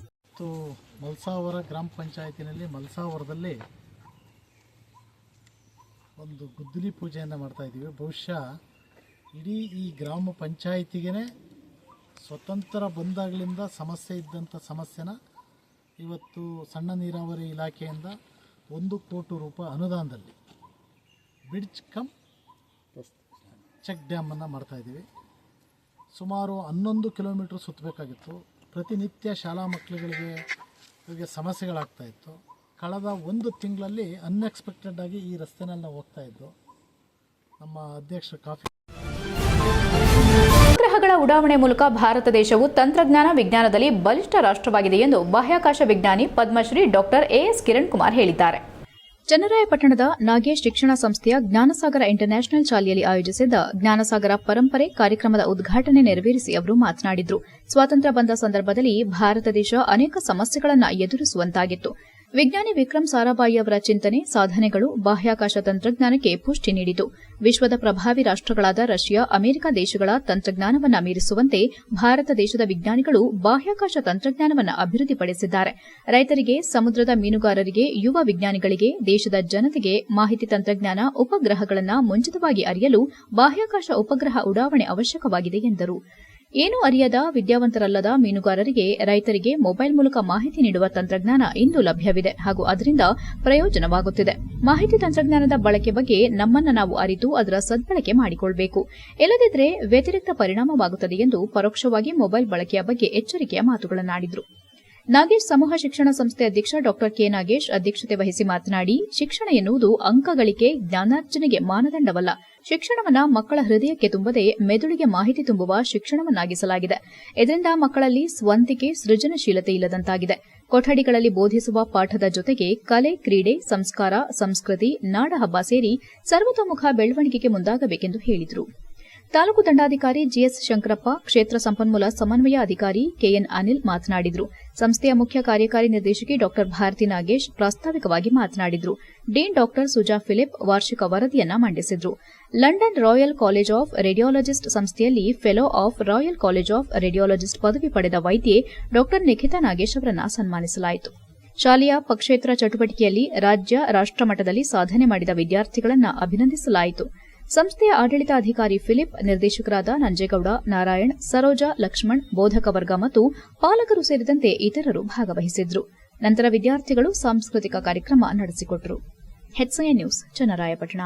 ಮಲ್ಸಾವರ ಗ್ರಾಮ ಪಂಚಾಯತಿನಲ್ಲಿ ಮಲ್ಸಾವರದಲ್ಲಿ ಒಂದು ಗುದ್ದಲಿ ಪೂಜೆಯನ್ನು ಮಾಡ್ತಾ ಇದ್ದೀವಿ. ಬಹುಶಃ ಇಡೀ ಈ ಗ್ರಾಮ ಪಂಚಾಯಿತಿಗೇ ಸ್ವತಂತ್ರ ಬಂದಾಗಲಿಂದ ಸಮಸ್ಯೆ ಇದ್ದಂಥ ಸಮಸ್ಯೆನ ಇವತ್ತು ಸಣ್ಣ ನೀರಾವರಿ ಇಲಾಖೆಯಿಂದ ಒಂದು ಕೋಟಿ ರೂಪಾಯಿ ಅನುದಾನದಲ್ಲಿ ಬ್ರಿಡ್ಜ್ ಕಮ್ ಚೆಕ್ ಡ್ಯಾಮನ್ನು ಮಾಡ್ತಾಯಿದ್ದೀವಿ ಸುಮಾರು ಹನ್ನೊಂದು ಕಿಲೋಮೀಟ್ರ್ ಸುತ್ತಬೇಕಾಗಿತ್ತು. ಪ್ರತಿನಿತ್ಯ ಶಾಲಾ ಮಕ್ಕಳುಗಳಿಗೆ ಇವರಿಗೆ ಸಮಸ್ಯೆಗಳಾಗ್ತಾ ಇತ್ತು. ಕಳೆದ ಒಂದು ತಿಂಗಳಲ್ಲಿ ಅನ್ಎಕ್ಸ್ಪೆಕ್ಟೆಡ್ ಆಗಿ ಈ ರಸ್ತೆನಲ್ಲಿ ಹೋಗ್ತಾ ಇದ್ದು, ನಮ್ಮ ಅಧ್ಯಕ್ಷ ಕಾಫಿ ಉಪಗ್ರಹಗಳ ಉಡಾವಣೆ ಮೂಲಕ ಭಾರತ ದೇಶವು ತಂತ್ರಜ್ಞಾನ ವಿಜ್ಞಾನದಲ್ಲಿ ಬಲಿಷ್ಠ ರಾಷ್ಟ್ರವಾಗಿದೆ ಎಂದು ಬಾಹ್ಯಾಕಾಶ ವಿಜ್ಞಾನಿ ಪದ್ಮಶ್ರೀ ಡಾಕ್ಟರ್ ಎಎಸ್ ಕಿರಣ್ ಕುಮಾರ್ ಹೇಳಿದ್ದಾರೆ. ಚನ್ನರಾಯಪಟ್ಟಣದ ನಾಗೇಶ್ ಶಿಕ್ಷಣ ಸಂಸ್ಥೆಯ ಜ್ಞಾನಸಾಗರ ಇಂಟರ್ನ್ಯಾಷನಲ್ ಶಾಲೆಯಲ್ಲಿ ಆಯೋಜಿಸಿದ್ದ ಜ್ಞಾನಸಾಗರ ಪರಂಪರೆ ಕಾರ್ಯಕ್ರಮದ ಉದ್ಘಾಟನೆ ನೆರವೇರಿಸಿ ಅವರು ಮಾತನಾಡಿದರು. ಸ್ವಾತಂತ್ರ್ಯ ಬಂದ ಸಂದರ್ಭದಲ್ಲಿ ಭಾರತ ದೇಶ ಅನೇಕ ಸಮಸ್ಯೆಗಳನ್ನು ಎದುರಿಸುವಂತಾಗಿತ್ತು. ವಿಜ್ಞಾನಿ ವಿಕ್ರಮ್ ಸಾರಾಭಾಯಿ ಅವರ ಚಿಂತನೆ, ಸಾಧನೆಗಳು ಬಾಹ್ಯಾಕಾಶ ತಂತ್ರಜ್ಞಾನಕ್ಕೆ ಪುಷ್ಟಿ ನೀಡಿತು. ವಿಶ್ವದ ಪ್ರಭಾವಿ ರಾಷ್ಟಗಳಾದ ರಷ್ಯಾ, ಅಮೆರಿಕ ದೇಶಗಳ ತಂತ್ರಜ್ಞಾನವನ್ನು ಮೀರಿಸುವಂತೆ ಭಾರತ ದೇಶದ ವಿಜ್ಞಾನಿಗಳು ಬಾಹ್ಯಾಕಾಶ ತಂತ್ರಜ್ಞಾನವನ್ನು ಅಭಿವೃದ್ಧಿಪಡಿಸಿದ್ದಾರೆ. ರೈತರಿಗೆ, ಸಮುದ್ರದ ಮೀನುಗಾರರಿಗೆ, ಯುವ ವಿಜ್ಞಾನಿಗಳಿಗೆ, ದೇಶದ ಜನತೆಗೆ ಮಾಹಿತಿ ತಂತ್ರಜ್ಞಾನ ಉಪಗ್ರಹಗಳನ್ನು ಮುಂಚಿತವಾಗಿ ಅರಿಯಲು ಬಾಹ್ಯಾಕಾಶ ಉಪಗ್ರಹ ಉಡಾವಣೆ ಅವಶ್ಯಕವಾಗಿದೆ ಎಂದರು. ಏನೂ ಅರಿಯದ ವಿದ್ಯಾವಂತರಲ್ಲದ ಮೀನುಗಾರರಿಗೆ ರೈತರಿಗೆ ಮೊಬೈಲ್ ಮೂಲಕ ಮಾಹಿತಿ ನೀಡುವ ತಂತ್ರಜ್ಞಾನ ಇಂದು ಲಭ್ಯವಿದೆ ಹಾಗೂ ಅದರಿಂದ ಪ್ರಯೋಜನವಾಗುತ್ತಿದೆ. ಮಾಹಿತಿ ತಂತ್ರಜ್ಞಾನದ ಬಳಕೆ ಬಗ್ಗೆ ನಮ್ಮನ್ನ ನಾವು ಅರಿತು ಅದರ ಸದ್ಬಳಕೆ ಮಾಡಿಕೊಳ್ಳಬೇಕು ಇಲ್ಲದಿದ್ದರೆ ವ್ಯತಿರಿಕ್ತ ಪರಿಣಾಮವಾಗುತ್ತದೆ ಎಂದು ಪರೋಕ್ಷವಾಗಿ ಮೊಬೈಲ್ ಬಳಕೆಯ ಬಗ್ಗೆ ಎಚ್ಚರಿಕೆಯ ಮಾತುಗಳನ್ನಾಡಿದರು. ನಾಗೇಶ್ ಸಮೂಹ ಶಿಕ್ಷಣ ಸಂಸ್ಥೆ ಅಧ್ಯಕ್ಷ ಡಾ ಕೆ ನಾಗೇಶ್ ಅಧ್ಯಕ್ಷತೆ ವಹಿಸಿ ಮಾತನಾಡಿ, ಶಿಕ್ಷಣ ಎನ್ನುವುದು ಅಂಕಗಳಿಕೆ ಜ್ಞಾನಾರ್ಜನೆಗೆ ಮಾನದಂಡವಲ್ಲ. ಶಿಕ್ಷಣವನ್ನ ಮಕ್ಕಳ ಹೃದಯಕ್ಕೆ ತುಂಬದೆ ಮೆದುಳಿಗೆ ಮಾಹಿತಿ ತುಂಬುವ ಶಿಕ್ಷಣವನ್ನಾಗಿಸಲಾಗಿದೆ. ಇದರಿಂದ ಮಕ್ಕಳಲ್ಲಿ ಸ್ವಂತಿಕೆ, ಸೃಜನಶೀಲತೆ ಇಲ್ಲದಂತಾಗಿದೆ. ಕೊಠಡಿಗಳಲ್ಲಿ ಬೋಧಿಸುವ ಪಾಠದ ಜೊತೆಗೆ ಕಲೆ, ಕ್ರೀಡೆ, ಸಂಸ್ಕಾರ, ಸಂಸ್ಕೃತಿ, ನಾಡಹಬ್ಬ ಸೇರಿ ಸರ್ವತೋಮುಖ ಬೆಳವಣಿಗೆಗೆ ಮುಂದಾಗಬೇಕೆಂದು ಹೇಳಿದರು. ತಾಲೂಕು ದಂಡಾಧಿಕಾರಿ ಜಿಎಸ್ ಶಂಕರಪ್ಪ, ಕ್ಷೇತ್ರ ಸಂಪನ್ಮೂಲ ಸಮನ್ವಯ ಅಧಿಕಾರಿ ಕೆಎನ್ ಅನಿಲ್ ಮಾತನಾಡಿದರು. ಸಂಸ್ಥೆಯ ಮುಖ್ಯ ಕಾರ್ಯಕಾರಿ ನಿರ್ದೇಶಕಿ ಡಾ ಭಾರತಿ ನಾಗೇಶ್ ಪ್ರಾಸ್ತಾವಿಕವಾಗಿ ಮಾತನಾಡಿದರು. ಡೀನ್ ಡಾ ಸುಜಾ ಫಿಲಿಪ್ ವಾರ್ಷಿಕ ವರದಿಯನ್ನ ಮಂಡಿಸಿದರು. London royal college of radiologist ಸಂಸ್ಥೆಯಲ್ಲಿ fellow of royal college of radiologist ಪದವಿ ಪಡೆದ ವೈದ್ಯೆ ಡಾ ನಿಖಿತಾ ನಾಗೇಶ್ ಅವರನ್ನು ಸನ್ಮಾನಿಸಲಾಯಿತು. ಶಾಲೆಯ ಪಕ್ಷೇತರ ಚಟುವಟಿಕೆಯಲ್ಲಿ ರಾಜ್ಯ ರಾಷ್ಟಮಟ್ಟದಲ್ಲಿ ಸಾಧನೆ ಮಾಡಿದ ವಿದ್ಯಾರ್ಥಿಗಳನ್ನು ಅಭಿನಂದಿಸಲಾಯಿತು. ಸಂಸ್ಥೆಯ ಆಡಳಿತಾಧಿಕಾರಿ ಫಿಲಿಪ್, ನಿರ್ದೇಶಕರಾದ ನಂಜೇಗೌಡ, ನಾರಾಯಣ್, ಸರೋಜಾ, ಲಕ್ಷ್ಮಣ್, ಬೋಧಕ ವರ್ಗ ಮತ್ತು ಪಾಲಕರು ಸೇರಿದಂತೆ ಇತರರು ಭಾಗವಹಿಸಿದ್ರು. ನಂತರ ವಿದ್ಯಾರ್ಥಿಗಳು ಸಾಂಸ್ಕೃತಿಕ ಕಾರ್ಯಕ್ರಮ ನಡೆಸಿಕೊಟ್ಟರು ಹೆಚ್ಐಎನ್ ನ್ಯೂಸ್ ಚನ್ನರಾಯಪಟ್ಟಣ.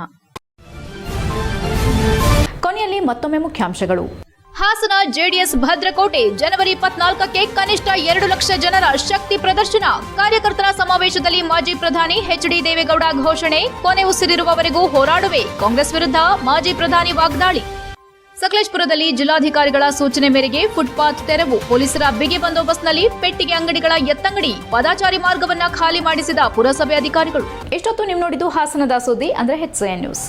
ಕೊನೆಯಲ್ಲಿ ಮತ್ತೊಮ್ಮೆ ಮುಖ್ಯಾಂಶಗಳು. ಹಾಸನ ಜೆಡಿಎಸ್ ಭದ್ರಕೋಟೆ ಜನವರಿ ಇಪ್ಪತ್ನಾಲ್ಕಕ್ಕೆ ಕನಿಷ್ಠ ಎರಡು ಲಕ್ಷ ಜನರ ಶಕ್ತಿ ಪ್ರದರ್ಶನ. ಕಾರ್ಯಕರ್ತರ ಸಮಾವೇಶದಲ್ಲಿ ಮಾಜಿ ಪ್ರಧಾನಿ ಎಚ್ಡಿ ದೇವೇಗೌಡ ಘೋಷಣೆ. ಕೊನೆ ಉಸಿರಿರುವವರೆಗೂ ಹೋರಾಡುವೆ. ಕಾಂಗ್ರೆಸ್ ವಿರುದ್ಧ ಮಾಜಿ ಪ್ರಧಾನಿ ವಾಗ್ದಾಳಿ. ಸಕಲೇಶ್ಪುರದಲ್ಲಿ ಜಿಲ್ಲಾಧಿಕಾರಿಗಳ ಸೂಚನೆ ಮೇರೆಗೆ ಫುಟ್ಪಾತ್ ತೆರವು. ಪೊಲೀಸರ ಬಿಗಿ ಬಂದೋಬಸ್ತ್ನಲ್ಲಿ ಪೆಟ್ಟಿಗೆ ಅಂಗಡಿಗಳ ಎತ್ತಂಗಡಿ. ಪದಾಚಾರಿ ಮಾರ್ಗವನ್ನ ಖಾಲಿ ಮಾಡಿಸಿದ ಪುರಸಭೆ ಅಧಿಕಾರಿಗಳು. ಎಷ್ಟೊತ್ತು ನೀವು ನೋಡಿದ್ದು ಹಾಸನದ ಸುದ್ದಿ ಅಂದ್ರೆ ನ್ಯೂಸ್.